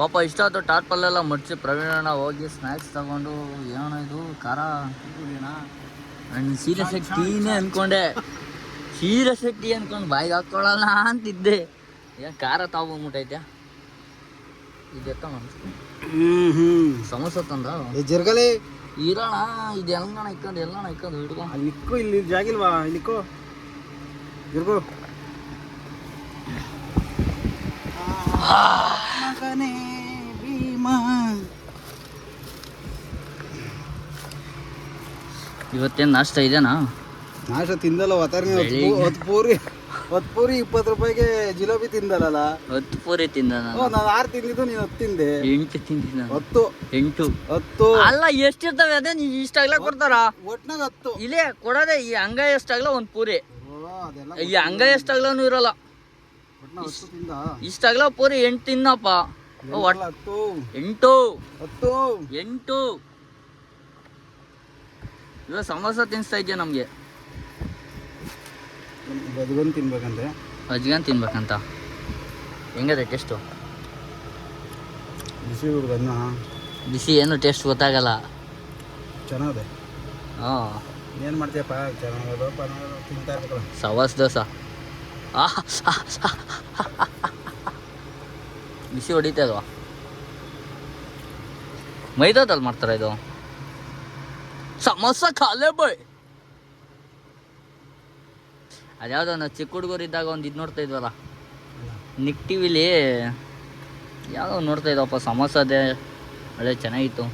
ಪಾಪ ಇಷ್ಟ ಆಯ್ತು ಟಾರ್ಪಲ್ಲೆಲ್ಲ ಮಡ್ಚಿ ಪ್ರವೀಣಣ್ಣ ಹೋಗಿ ಸ್ನ್ಯಾಕ್ಸ್ ತಗೊಂಡು ಏನೋ ಇದು ಖಾರ ನಾನು ಸೀರಿಯಸ್ ಆಗಿ ಟೀನೇ ಅನ್ಕೊಂಡೆ. ಸೀರಿಯಸ್ ಆಗಿ ಟೀ ಅನ್ಕೊಂಡು ಬಾಯಿಗೆ ಹಾಕ್ಕೊಳ್ಳಲ್ಲ ಅಂತಿದ್ದೆ. ಏನು ಖಾರ ತಾಗೊಂಬಿಟ್ಟೈತೆ ಇದೆತ್ತ ಸಮಸ್ಯೆ ತಂದ. ಜರ್ಗಲೆ. ಇರೋಣ ಇದು ಎಲ್ಲಣ ಇಕ್ಕೊಂಡು ಎಲ್ಲಣ ಇಕ್ಕೊಂಡು ಹಿಡ್ಕೊ. ಅಲ್ಲಿ ಇಲ್ಲಿ ಜಾಗಿಲ್ವಾ? ಇಲ್ಲಿಕ್ಕು ಜರ್ಗೋ. ಮಗನೇ. ಇವತ್ತೇನು ನಾಷ್ಟ ಇದೆನಾ? ನಾಷ್ಟ ತಿಂದಲ್ಲ ಒತ್ತಾರೆ. ಹೊತ್ತು ಪೂರಿ ಹೊತ್ತು ಪೂರಿ ಇಪ್ಪತ್ತು ರೂಪಾಯಿಗೆ ಜಿಲೇಬಿ ತಿಂದಲ್ಲ ಹತ್ತು ಪೂರಿ ತಿಂದ ನಾನು. ನಾನು ಆರು ತಿಂದಿದ್ದು ನೀನು ಹತ್ತು ತಿಂದೆ. ಎಂಟು ತಿಂದಿದ್ದ ನಾನು. ಹತ್ತು. ಎಂಟು. ಹತ್ತು. ಅಲ್ಲ ಎಷ್ಟಿರ್ತವೆ? ಅದೇ ನೀವು ಇಷ್ಟಾಗ್ಲ ಕೊಡ್ತಾರ. ಒಟ್ನಾಗ ಹತ್ತು. ಇಲ್ಲೇ ಕೊಡೋದೆ ಈ ಅಂಗ ಎಷ್ಟಾಗ್ಲ ಒಂದು ಪೂರಿ. ಈ ಅಂಗ ಎಷ್ಟಾಗ್ಲೂ ಇರಲ್ಲ. ಇಷ್ಟಾಗ್ಲ ಪೂರಿ ಎಂಟು ತಿನ್ನಪ್ಪ. ಹತ್ತು ಎಂಟು. ಹತ್ತು. ಎಂಟು. ಇವಾಗ ಸಮೋಸ ತಿನ್ಸ್ತಾ ಇದೆಯಾ ನಮಗೆ? ಬದುಗೊಂದು ತಿನ್ಬೇಕಂತೆ. ಅಜ್ಗನ್ ತಿನ್ಬೇಕಂತ? ಹೆಂಗದೆ ಟೇಸ್ಟು? ಬಿಸಿ ಹುಡುಗನ್ನ ಬಿಸಿ ಏನು ಟೇಸ್ಟ್ ಗೊತ್ತಾಗಲ್ಲ. ಚೆನ್ನಾಗಿದೆ. ಹಾಂ. ಏನು ಮಾಡ್ತೀಯಪ್ಪ? ಚೆನ್ನಾಗೋದು ಪನ್ನೋದು ತಿಂತಾ ಇರ್ಬೇಕಲ್ಲ. ಸವಾಸ್ ದೋಸ. ಆಹ್! ಬಿಸಿ ಹೊಡಿತಾ ಇಲ್ವಾ ಮೈದಾದಲ್ಲಿ ಮಾಡ್ತಾರ ಇದು? ಸಮೋಸ ಖಾಲೆ ಬಾಯ್. ಅದ್ಯಾವುದೋ ನಾವು ಚಿಕ್ಕ ಹುಡುಗರು ಇದ್ದಾಗ ಒಂದು ಇದು ನೋಡ್ತಾ ಇದ್ವಲ್ಲ? ನಿಕ್ ಟಿವಿಲಿ ಯಾವುದೋ ನೋಡ್ತಾ ಇದ್ದವಪ್ಪ ಸಮೋಸ ಅದೇ, ಒಳ್ಳೆ ಚೆನ್ನಾಗಿತ್ತು.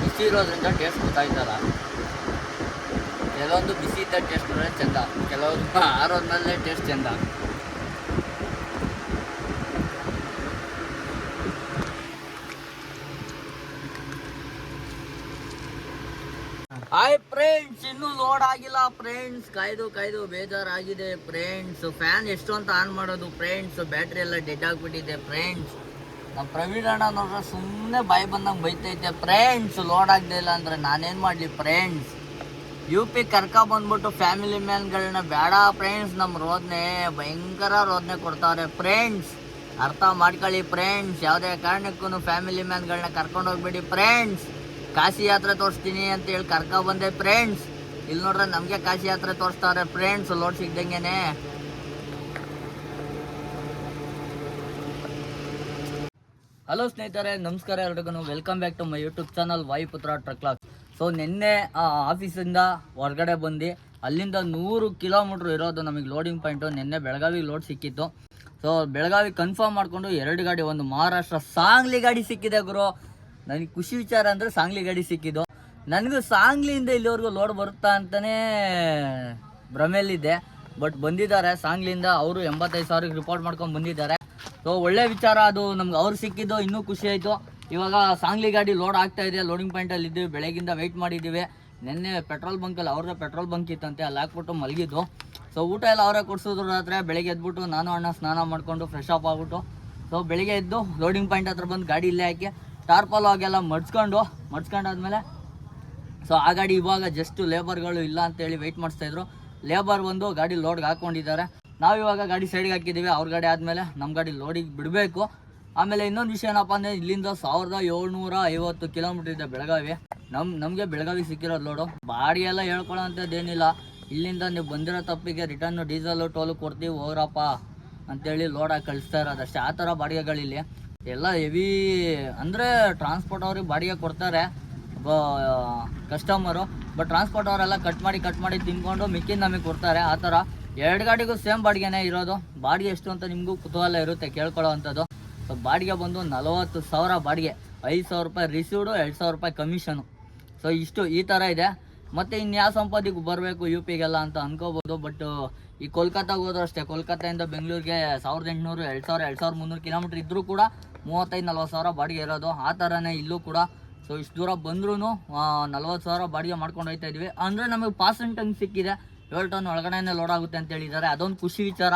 ಬಿಸಿ ಇರೋದ್ರಿಂದ ಟೇಸ್ಟ್ ಗೊತ್ತಾಯ್ತಲ್ಲ? ಕೆಲವೊಂದು ಬಿಸಿ ಇದ್ದ ಟೇಸ್ಟ್ ನೋಡಿದ್ರೆ ಚೆಂದ. ಕೆಲವೊಂದು ಆರೋದ್ಮೇಲೆ ಟೇಸ್ಟ್ ಚೆಂದ. ಹಾಯ್ ಫ್ರೆಂಡ್ಸ್ ಇನ್ನೂ ಲೋಡ್ ಆಗಿಲ್ಲ ಫ್ರೆಂಡ್ಸ್ ಕಾಯ್ದು ಕಾಯ್ದು, ಬೇಜಾರಾಗಿದೆ ಫ್ರೆಂಡ್ಸ್ ಫ್ಯಾನ್ ಎಷ್ಟು ಅಂತ ಆನ್ ಮಾಡೋದು ಫ್ರೆಂಡ್ಸ್ ಬ್ಯಾಟ್ರಿ ಎಲ್ಲ ಡೆಡ್ ಆಗಿಬಿಟ್ಟಿದೆ ಫ್ರೆಂಡ್ಸ್ ನಮ್ಮ ಪ್ರವೀಣ್ ಅಣ್ಣ ನೋಡ್ರೆ ಸುಮ್ಮನೆ ಬಾಯಿ ಬಂದಂಗೆ ಬೈತೈತೆ ಫ್ರೆಂಡ್ಸ್ ಲೋಡ್ ಆಗದೆ ಇಲ್ಲ ಅಂದ್ರೆ ನಾನೇನು ಮಾಡಲಿ ಫ್ರೆಂಡ್ಸ್ ಯು ಪಿ ಕರ್ಕ ಬಂದ್ಬಿಟ್ಟು ಫ್ಯಾಮಿಲಿ ಮ್ಯಾನ್ಗಳನ್ನ ಬೇಡ ಫ್ರೆಂಡ್ಸ್ ನಮ್ಮ ರೋದನೆ ಭಯಂಕರ ರೋದನೆ ಕೊಡ್ತಾವ್ರೆ ಫ್ರೆಂಡ್ಸ್ ಅರ್ಥ ಮಾಡ್ಕೊಳ್ಳಿ ಫ್ರೆಂಡ್ಸ್ ಯಾವುದೇ ಕಾರಣಕ್ಕೂ ಫ್ಯಾಮಿಲಿ ಮ್ಯಾನ್ಗಳನ್ನ ಕರ್ಕೊಂಡು ಹೋಗ್ಬೇಡಿ. ಫ್ರೆಂಡ್ಸ್ ಕಾಶಿ ಯಾತ್ರೆ ತೋರಿಸ್ತೀನಿ ಅಂತ ಹೇಳಿ ಕರ್ಕ ಬಂದೆ ಫ್ರೆಂಡ್ಸ್ ಇಲ್ಲಿ ನೋಡ್ರೆ ನಮಗೆ ಕಾಶಿ ಯಾತ್ರೆ ತೋರಿಸ್ತಾವ್ರೆ ಫ್ರೆಂಡ್ಸ್ ಲೋಡ್ ಸಿಗ್ದಂಗೆನೆ. ಹಲೋ ಸ್ನೇಹಿತರೆ, ನಮಸ್ಕಾರ ಎಲ್ರಿಗೂ welcome back to my YouTube channel Vayuputra ಟ್ರಕ್ಲಾಸ್ so ನಿನ್ನೆ, ಆ, ಆಫೀಸಿಂದ ಹೊರಗಡೆ ಬಂದು ಅಲ್ಲಿಂದ ನೂರು ಕಿಲೋಮೀಟ್ರ್ ಇರೋದು ನಮಗೆ ಲೋಡಿಂಗ್ ಪಾಯಿಂಟು ನಿನ್ನೆ ಬೆಳಗಾವಿಗೆ ಲೋಡ್ ಸಿಕ್ಕಿತ್ತು. ಸೊ ಬೆಳಗಾವಿ ಕನ್ಫರ್ಮ್ ಮಾಡಿಕೊಂಡು ಎರಡು ಗಾಡಿ, ಒಂದು ಮಹಾರಾಷ್ಟ್ರ ಸಾಂಗ್ಲಿ ಗಾಡಿ ಸಿಕ್ಕಿದೆ ಗುರು. ನನಗೆ ಖುಷಿ ವಿಚಾರ ಅಂದರೆ ಸಾಂಗ್ಲಿ ಗಾಡಿ ಸಿಕ್ಕಿದ್ದು. ನನಗೂ ಸಾಂಗ್ಲಿಯಿಂದ ಇಲ್ಲಿವರೆಗೂ ಲೋಡ್ ಬರುತ್ತಾ ಅಂತಲೇ ಭ್ರಮೆಯಲ್ಲಿದ್ದೆ. ಬಟ್ ಬಂದಿದ್ದಾರೆ ಸಾಂಗ್ಲಿಯಿಂದ ಅವರು ಎಂಬತ್ತೈದು ಸಾವಿರಕ್ಕೆ ರಿಪೋರ್ಟ್ ಮಾಡ್ಕೊಂಡು ಬಂದಿದ್ದಾರೆ. ಸೊ ಒಳ್ಳೆ ವಿಚಾರ ಅದು. ನಮ್ಗೆ ಅವ್ರು ಸಿಕ್ಕಿದ್ದು, ಇನ್ನೂ ಖುಷಿ ಆಯಿತು. ಇವಾಗ ಸಾಂಗ್ಲಿ ಗಾಡಿ ಲೋಡ್ ಆಗ್ತಾ ಇದೆ ಲೋಡಿಂಗ್ ಪಾಯಿಂಟಲ್ಲಿ ಇದ್ದೀವಿ, ಬೆಳಗಿಂದ ವೆಯ್ಟ್ ಮಾಡಿದ್ದೀವಿ. ನಿನ್ನೆ ಪೆಟ್ರೋಲ್ ಬಂಕಲ್ಲಿ ಅವ್ರದ್ದೇ ಪೆಟ್ರೋಲ್ ಬಂಕ್ ಇತ್ತಂತೆ, ಅಲ್ಲಿ ಹಾಕ್ಬಿಟ್ಟು ಮಲಗಿದ್ದು. ಸೊ ಊಟ ಎಲ್ಲ ಅವರೇ ಕೊಡಿಸಿದ್ರು ರಾತ್ರಿ ಬೆಳಗ್ಗೆ ಎದ್ಬಿಟ್ಟು ನಾನು ಅಣ್ಣ ಸ್ನಾನ ಮಾಡಿಕೊಂಡು ಫ್ರೆಶ್ ಅಪ್ ಆಗ್ಬಿಟ್ಟು. ಸೊ ಬೆಳಿಗ್ಗೆ ಎದ್ದು ಲೋಡಿಂಗ್ ಪಾಯಿಂಟ್ ಹತ್ರ ಬಂದು ಗಾಡಿ ಇಲ್ಲೇ ಹಾಕಿ ಟಾರ್ಪಲ್ ಆಗೆಲ್ಲ ಮಡ್ಸ್ಕೊಂಡು, ಮಡ್ಸ್ಕೊಂಡಾದ್ಮೇಲೆ ಸೊ ಆ ಗಾಡಿ ಇವಾಗ ಜಸ್ಟ್ ಲೇಬರ್ಗಳು ಇಲ್ಲ ಅಂತೇಳಿ ವೆಯ್ಟ್ ಮಾಡಿಸ್ತಾಯಿದ್ರು ಲೇಬರ್ ಬಂದು ಗಾಡಿ ಲೋಡ್ಗೆ ಹಾಕ್ಕೊಂಡಿದ್ದಾರೆ. ನಾವು ಇವಾಗ ಗಾಡಿ ಸೈಡ್ಗೆ ಹಾಕಿದ್ದೀವಿ, ಅವ್ರ ಗಾಡಿ ಆದಮೇಲೆ ನಮ್ಮ ಗಾಡಿ ಲೋಡಿಗೆ ಬಿಡಬೇಕು. ಆಮೇಲೆ ಇನ್ನೊಂದು ವಿಷಯ ಏನಪ್ಪ ಅಂದರೆ ಇಲ್ಲಿಂದ ಸಾವಿರದ ಏಳ್ನೂರ ಐವತ್ತು ಕಿಲೋಮೀಟರ್ ಇದೆ ಬೆಳಗಾವಿ. ನಮ್ಮ ನಮಗೆ ಬೆಳಗಾವಿ ಸಿಕ್ಕಿರೋದು ಲೋಡು ಬಾಡಿ ಎಲ್ಲ ಹೇಳ್ಕೊಳ್ಳೋ ಅಂಥದ್ದೇನಿಲ್ಲ ಇಲ್ಲಿಂದ ನೀವು ಬಂದಿರೋ ತಪ್ಪಿಗೆ ರಿಟರ್ನು ಡೀಸೆಲು ಟೋಲು ಕೊಡ್ತೀವಿ, ಹೋಗ್ರಪ್ಪ ಅಂತೇಳಿ ಲೋಡಾಗಿ ಕಳಿಸ್ತಾ ಇರೋದು ಅಷ್ಟೇ. ಆ ಥರ ಬಾಡಿಗೆಗಳಿಲ್ಲಿ. ಎಲ್ಲ ಹೆವಿ ಅಂದರೆ ಟ್ರಾನ್ಸ್ಪೋರ್ಟ್ ಅವ್ರಿಗೆ ಬಾಡಿಗೆ ಕೊಡ್ತಾರೆ ಕಸ್ಟಮರು ಬಟ್ ಟ್ರಾನ್ಸ್ಪೋರ್ಟ್ ಅವರೆಲ್ಲ ಕಟ್ ಮಾಡಿ ಕಟ್ ಮಾಡಿ ತಿನ್ಕೊಂಡು ಮಿಕ್ಕಿನ ನಮಗೆ ಕೊಡ್ತಾರೆ. ಆ ಥರ ಎರಡು ಗಾಡಿಗೂ ಸೇಮ್ ಬಾಡಿಗೆನೇ ಇರೋದು. ಬಾಡಿಗೆ ಎಷ್ಟು ಅಂತ ನಿಮಗೂ ಕುತೂಹಲ ಇರುತ್ತೆ ಕೇಳ್ಕೊಳ್ಳೋ ಅಂಥದ್ದು. ಸೊ ಬಾಡಿಗೆ ಬಂದು ನಲವತ್ತು ಸಾವಿರ ಬಾಡಿಗೆ. ಐದು ಸಾವಿರ ರೂಪಾಯಿ ರಿಸೀವ್ಡು ಎರಡು ಸಾವಿರ ರೂಪಾಯಿ ಕಮಿಷನು ಸೊ ಇಷ್ಟು ಈ ಥರ ಇದೆ. ಮತ್ತು ಇನ್ಯಾವ ಸಂಪಾದಿಗೆ ಬರಬೇಕು ಯು ಪಿಗೆಲ್ಲ ಅಂತ ಅನ್ಕೋಬೋದು ಬಟ್ ಈ ಕೋಲ್ಕತ್ತಾಗ ಹೋದ್ರೂ ಅಷ್ಟೇ. ಕೋಲ್ಕತ್ತಾಯಿಂದ ಬೆಂಗಳೂರಿಗೆ ಸಾವಿರದ ಎಂಟುನೂರು, ಎರಡು ಸಾವಿರ, ಎರಡು ಸಾವಿರದ ಮುನ್ನೂರು ಕಿಲೋಮೀಟ್ರ್ ಇದ್ದರೂ ಕೂಡ ಮೂವತ್ತೈದು, ನಲ್ವತ್ತು ಸಾವಿರ ಬಾಡಿಗೆ ಇರೋದು. ಆ ಥರನೇ ಇಲ್ಲೂ ಕೂಡ. ಸೊ ಇಷ್ಟು ದೂರ ಬಂದ್ರೂ ನಲ್ವತ್ತು ಸಾವಿರ ಬಾಡಿಗೆ ಮಾಡ್ಕೊಂಡು ಹೋಗ್ತಾ ಇದ್ವಿ. ಅಂದರೆ ನಮಗೆ ಹಂಗೆ ಸಿಕ್ಕಿದೆ. ಏಳು ಟನ್ ಒಳಗಡೆನೇ ಲೋಡ್ ಆಗುತ್ತೆ ಅಂತ ಹೇಳಿದ್ದಾರೆ. ಅದೊಂದು ಖುಷಿ ವಿಚಾರ.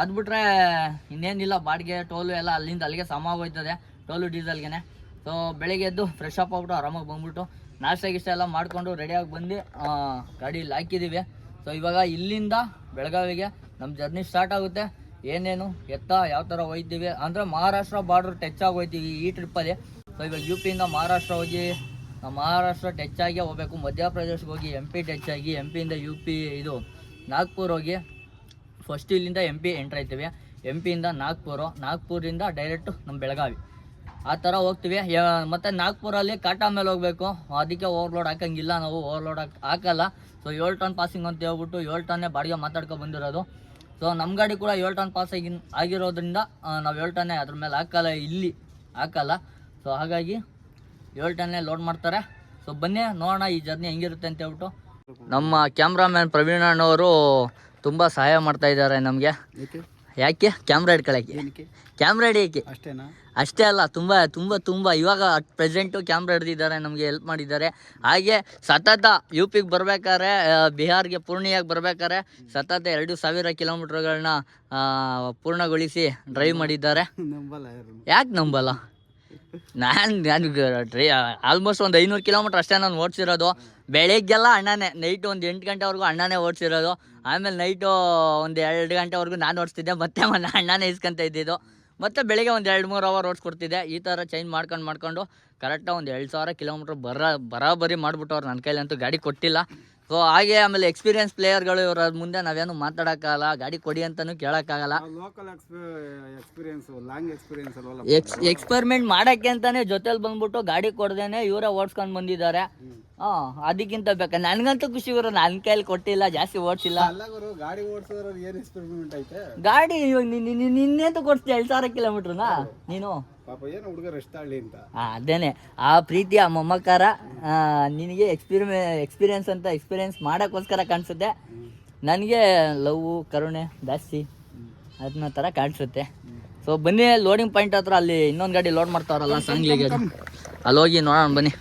ಅದು ಬಿಟ್ರೆ ಇನ್ನೇನಿಲ್ಲ, ಬಾಡಿಗೆ ಟೋಲು ಎಲ್ಲ ಅಲ್ಲಿಂದ ಅಲ್ಲಿಗೆ ಸಮ ಹೋಗ್ತದೆ ಟೋಲು ಡೀಸೆಲ್ಗೆ ಸೊ ಬೆಳಿಗ್ಗೆ ಎದ್ದು ಫ್ರೆಶ್ ಅಪ್ ಆಗ್ಬಿಟ್ಟು ಆರಾಮಾಗಿ ಬಂದ್ಬಿಟ್ಟು ನಾಷ್ಟ ಗಿಷ್ಟ ಎಲ್ಲ ಮಾಡಿಕೊಂಡು ರೆಡಿಯಾಗಿ ಬಂದು ಗಾಡಿಲಿ ಹಾಕಿದ್ದೀವಿ ಸೊ ಇವಾಗ ಇಲ್ಲಿಂದ ಬೆಳಗಾವಿಗೆ ನಮ್ಮ ಜರ್ನಿ ಸ್ಟಾರ್ಟ್ ಆಗುತ್ತೆ. ಏನೇನು ಎತ್ತ ಯಾವ ಥರ ಹೋಗ್ತೀವಿ ಅಂದರೆ ಮಹಾರಾಷ್ಟ್ರ ಬಾರ್ಡ್ರ್ ಟಚ್ ಆಗಿ ಹೋಗ್ತೀವಿ ಈ ಟ್ರಿಪ್ಪಲ್ಲಿ ಸೊ ಇವಾಗ ಯು ಪಿಯಿಂದ ಮಹಾರಾಷ್ಟ್ರ ಹೋಗಿ ಮಹಾರಾಷ್ಟ್ರ ಟಚ್ ಆಗಿ ಹೋಗ್ಬೇಕು, ಮಧ್ಯಪ್ರದೇಶ್ಗೆ ಹೋಗಿ ಎಂ ಪಿ ಟಚ್ ಆಗಿ ಎಂ ಪಿಯಿಂದ ಯು ಪಿ ಇದು ನಾಗ್ಪುರ್ ಹೋಗಿ ಫಸ್ಟ್ ಇಲ್ಲಿಂದ ಎಂ ಪಿ ಎಂಟ್ರ್ ಆಯ್ತೀವಿ. ಎಂ ಪಿಯಿಂದ ನಾಗ್ಪುರು, ನಾಗ್ಪುರಿಂದ ಡೈರೆಕ್ಟು ನಮ್ಮ ಬೆಳಗಾವಿ. ಆ ಥರ ಹೋಗ್ತೀವಿ. ಮತ್ತು ನಾಗ್ಪುರಲ್ಲಿ ಕಾಟಾ ಮೇಲೆ ಹೋಗಬೇಕು. ಅದಕ್ಕೆ ಓವರ್ಲೋಡ್ ಹಾಕಂಗಿಲ್ಲ ನಾವು ಓವರ್ಲೋಡ್ ಹಾಕಿ, ಹಾಕಲ್ಲ. ಸೊ ಏಳು ಟನ್ ಪಾಸಿಂಗ್ ಅಂತ ಹೇಳ್ಬಿಟ್ಟು ಏಳು ಟನ್ನೇ ಬಾಡಿಗೆ ಮಾತಾಡ್ಕೊಂಡು ಬಂದಿರೋದು. ಸೊ ನಮ್ಮ ಗಾಡಿ ಕೂಡ ಏಳು ಟನ್ ಪಾಸ್ ಆಗಿ ಆಗಿರೋದ್ರಿಂದ ನಾವು ಏಳು ಟನ್ನೇ ಅದ್ರ ಮೇಲೆ ಹಾಕಲ್ಲ, ಇಲ್ಲಿ ಹಾಕಲ್ಲ. ಸೊ ಹಾಗಾಗಿ ಏಳು ಟನ್ನೇ ಲೋಡ್ ಮಾಡ್ತಾರೆ. ಸೊ ಬನ್ನಿ, ನೋಡೋಣ ಈ ಜರ್ನಿ ಹೆಂಗಿರುತ್ತೆ ಅಂತ ಹೇಳ್ಬಿಟ್ಟು. ನಮ್ಮ ಕ್ಯಾಮ್ರಾಮ್ಯಾನ್ ಪ್ರವೀಣ್ ಅಣ್ಣವರು ತುಂಬ ಸಹಾಯ ಮಾಡ್ತಾ ಇದ್ದಾರೆ ನಮಗೆ. ಯಾಕೆ? ಕ್ಯಾಮ್ರಾ ಏನಕ್ಕೆ? ಕ್ಯಾಮ್ರಾ ಹಿಡಿಯೋಕ್ಕೆ ಅಷ್ಟೇನಾ? ಅಷ್ಟೇ ಅಲ್ಲ ತುಂಬ ತುಂಬ ತುಂಬ ಇವಾಗ ಅಟ್ ಪ್ರೆಸೆಂಟು ಕ್ಯಾಮ್ರಾ ಹಿಡ್ದಿದ್ದಾರೆ ನಮಗೆ ಹೆಲ್ಪ್ ಮಾಡಿದ್ದಾರೆ. ಹಾಗೆ ಸತತ ಯು ಪಿಗೆ ಬರ್ಬೇಕಾದ್ರೆ ಬಿಹಾರ್ಗೆ ಪೂರ್ಣಿಯಾಗಿ ಬರ್ಬೇಕಾದ್ರೆ ಸತತ ಎರಡು ಸಾವಿರ ಕಿಲೋಮೀಟ್ರ್ಗಳನ್ನ ಪೂರ್ಣಗೊಳಿಸಿ ಡ್ರೈವ್ ಮಾಡಿದ್ದಾರೆ. ಯಾಕೆ ನಂಬಲ್ಲ? ನಾನು ನಾನು ಡ್ರೈ ಆಲ್ಮೋಸ್ಟ್ ಒಂದು ಐನೂರು ಕಿಲೋಮೀಟ್ರ್ ಅಷ್ಟೇ ನಾನು ಓಡಿಸಿರೋದು. ಬೆಳಗ್ಗೆಲ್ಲ ಅಣ್ಣನೇ ನೈಟ್ ಒಂದು ಎಂಟು ಗಂಟೆವರೆಗೂ ಅಣ್ಣನೇ ಓಡಿಸಿರೋದು. ಆಮೇಲೆ ನೈಟು ಒಂದು ಎರಡು ಗಂಟೆವರೆಗೂ ನಾನು ಓಡಿಸ್ತಿದ್ದೆ, ಮತ್ತೆ ಮೊನ್ನೆ ಅಣ್ಣನೇ ಇಸ್ಕೊಂತ ಇದ್ದಿದ್ದು. ಮತ್ತೆ ಬೆಳಿಗ್ಗೆ ಒಂದು ಎರಡು ಮೂರು ಅವರ್ ಓಡಿಸ್ಕೊಡ್ತಿದ್ದೆ. ಈ ಥರ ಚೇಂಜ್ ಮಾಡ್ಕೊಂಡು ಮಾಡ್ಕೊಂಡು ಕರೆಕ್ಟಾಗಿ ಒಂದು ಎರಡು ಸಾವಿರ ಕಿಲೋಮೀಟ್ರ್ ಬರ, ಬರಾಬರಿ ಮಾಡಿಬಿಟ್ಟವ್ರು ನನ್ನ ಕೈಲಂತೂ ಗಾಡಿ ಕೊಟ್ಟಿಲ್ಲ. ಸೊ ಹಾಗೆ ಆಮೇಲೆ ಎಕ್ಸ್ಪೀರಿಯನ್ಸ್ ಪ್ಲೇಯರ್ಗಳು ಇವರ ಮುಂದೆ ನಾವೇನು ಮಾತಾಡೋಕ್ಕಾಗಲ್ಲ ಗಾಡಿ ಕೊಡಿ ಅಂತಲೂ ಕೇಳೋಕ್ಕಾಗಲ್ಲ. ಲೋಕಲ್ ಎಕ್ಸ್ಪೀರಿಯನ್ಸ್ ಲಾಂಗ್ ಎಕ್ಸ್ಪೀರಿಯನ್ಸ್ ಅಲ್ವಲ್ಲ ಎಕ್ಸ್ ಎಕ್ಸ್ಪೆರಿಮೆಂಟ್ ಮಾಡಕ್ಕೆ ಅಂತಾನೆ ಜೊತೆಲಿ ಬಂದ್ಬಿಟ್ಟು ಗಾಡಿ ಕೊಡ್ದೇನೆ ಇವರೇ ಓಡಿಸ್ಕೊಂಡು ಬಂದಿದ್ದಾರೆ. ಹಾಂ ಅದಕ್ಕಿಂತ ಬೇಕಾ? ನನ್ಗಂತೂ ಖುಷಿ ಇವರು ನನ್ನ ಕೈಲಿ ಕೊಟ್ಟಿಲ್ಲ ಜಾಸ್ತಿ ಓಡಿಸಿಲ್ಲ. ಗಾಡಿ ಓಡಿಸಿದ್ರ ಏನ್ ಎಕ್ಸ್ಪೆರಿಮೆಂಟ್ ಐತೆ? ಗಾಡಿ ಇವಾಗ ನಿನ್ನೆಂತ ಕೊಡ್ತೀಯ ಎರಡ್ ಸಾವಿರ ಕಿಲೋಮೀಟ್ರನಾ ನೀನು? ಪಾಪ ಏನು ಹುಡುಗ ಅಂತ. ಅದೇನೆ. ಆ ಪ್ರೀತಿ ಆ ಮೊಮ್ಮಕ್ಕಾರ ನಿನಗೆ ಎಕ್ಸ್ಪೀರಿಮೆ ಎಕ್ಸ್ಪೀರಿಯನ್ಸ್ ಅಂತ ಎಕ್ಸ್ಪೀರಿಯನ್ಸ್ ಮಾಡೋಕ್ಕೋಸ್ಕರ ಕಾಣಿಸುತ್ತೆ. ನನಗೆ ಲವ್ ಕರುಣೆ ಜಾಸ್ತಿ. ಅದನ್ನ ಥರ ಕಾಣಿಸುತ್ತೆ. ಸೊ ಬನ್ನಿ ಲೋಡಿಂಗ್ ಪಾಯಿಂಟ್ ಹತ್ರ ಅಲ್ಲಿ ಇನ್ನೊಂದು ಗಾಡಿ ಲೋಡ್ ಮಾಡ್ತಾರಲ್ಲ ಸಂಗ್ಲಿಗೆ. ಅಲ್ಲಿ ಹೋಗಿ ನೋಡೋಣ ಬನ್ನಿ.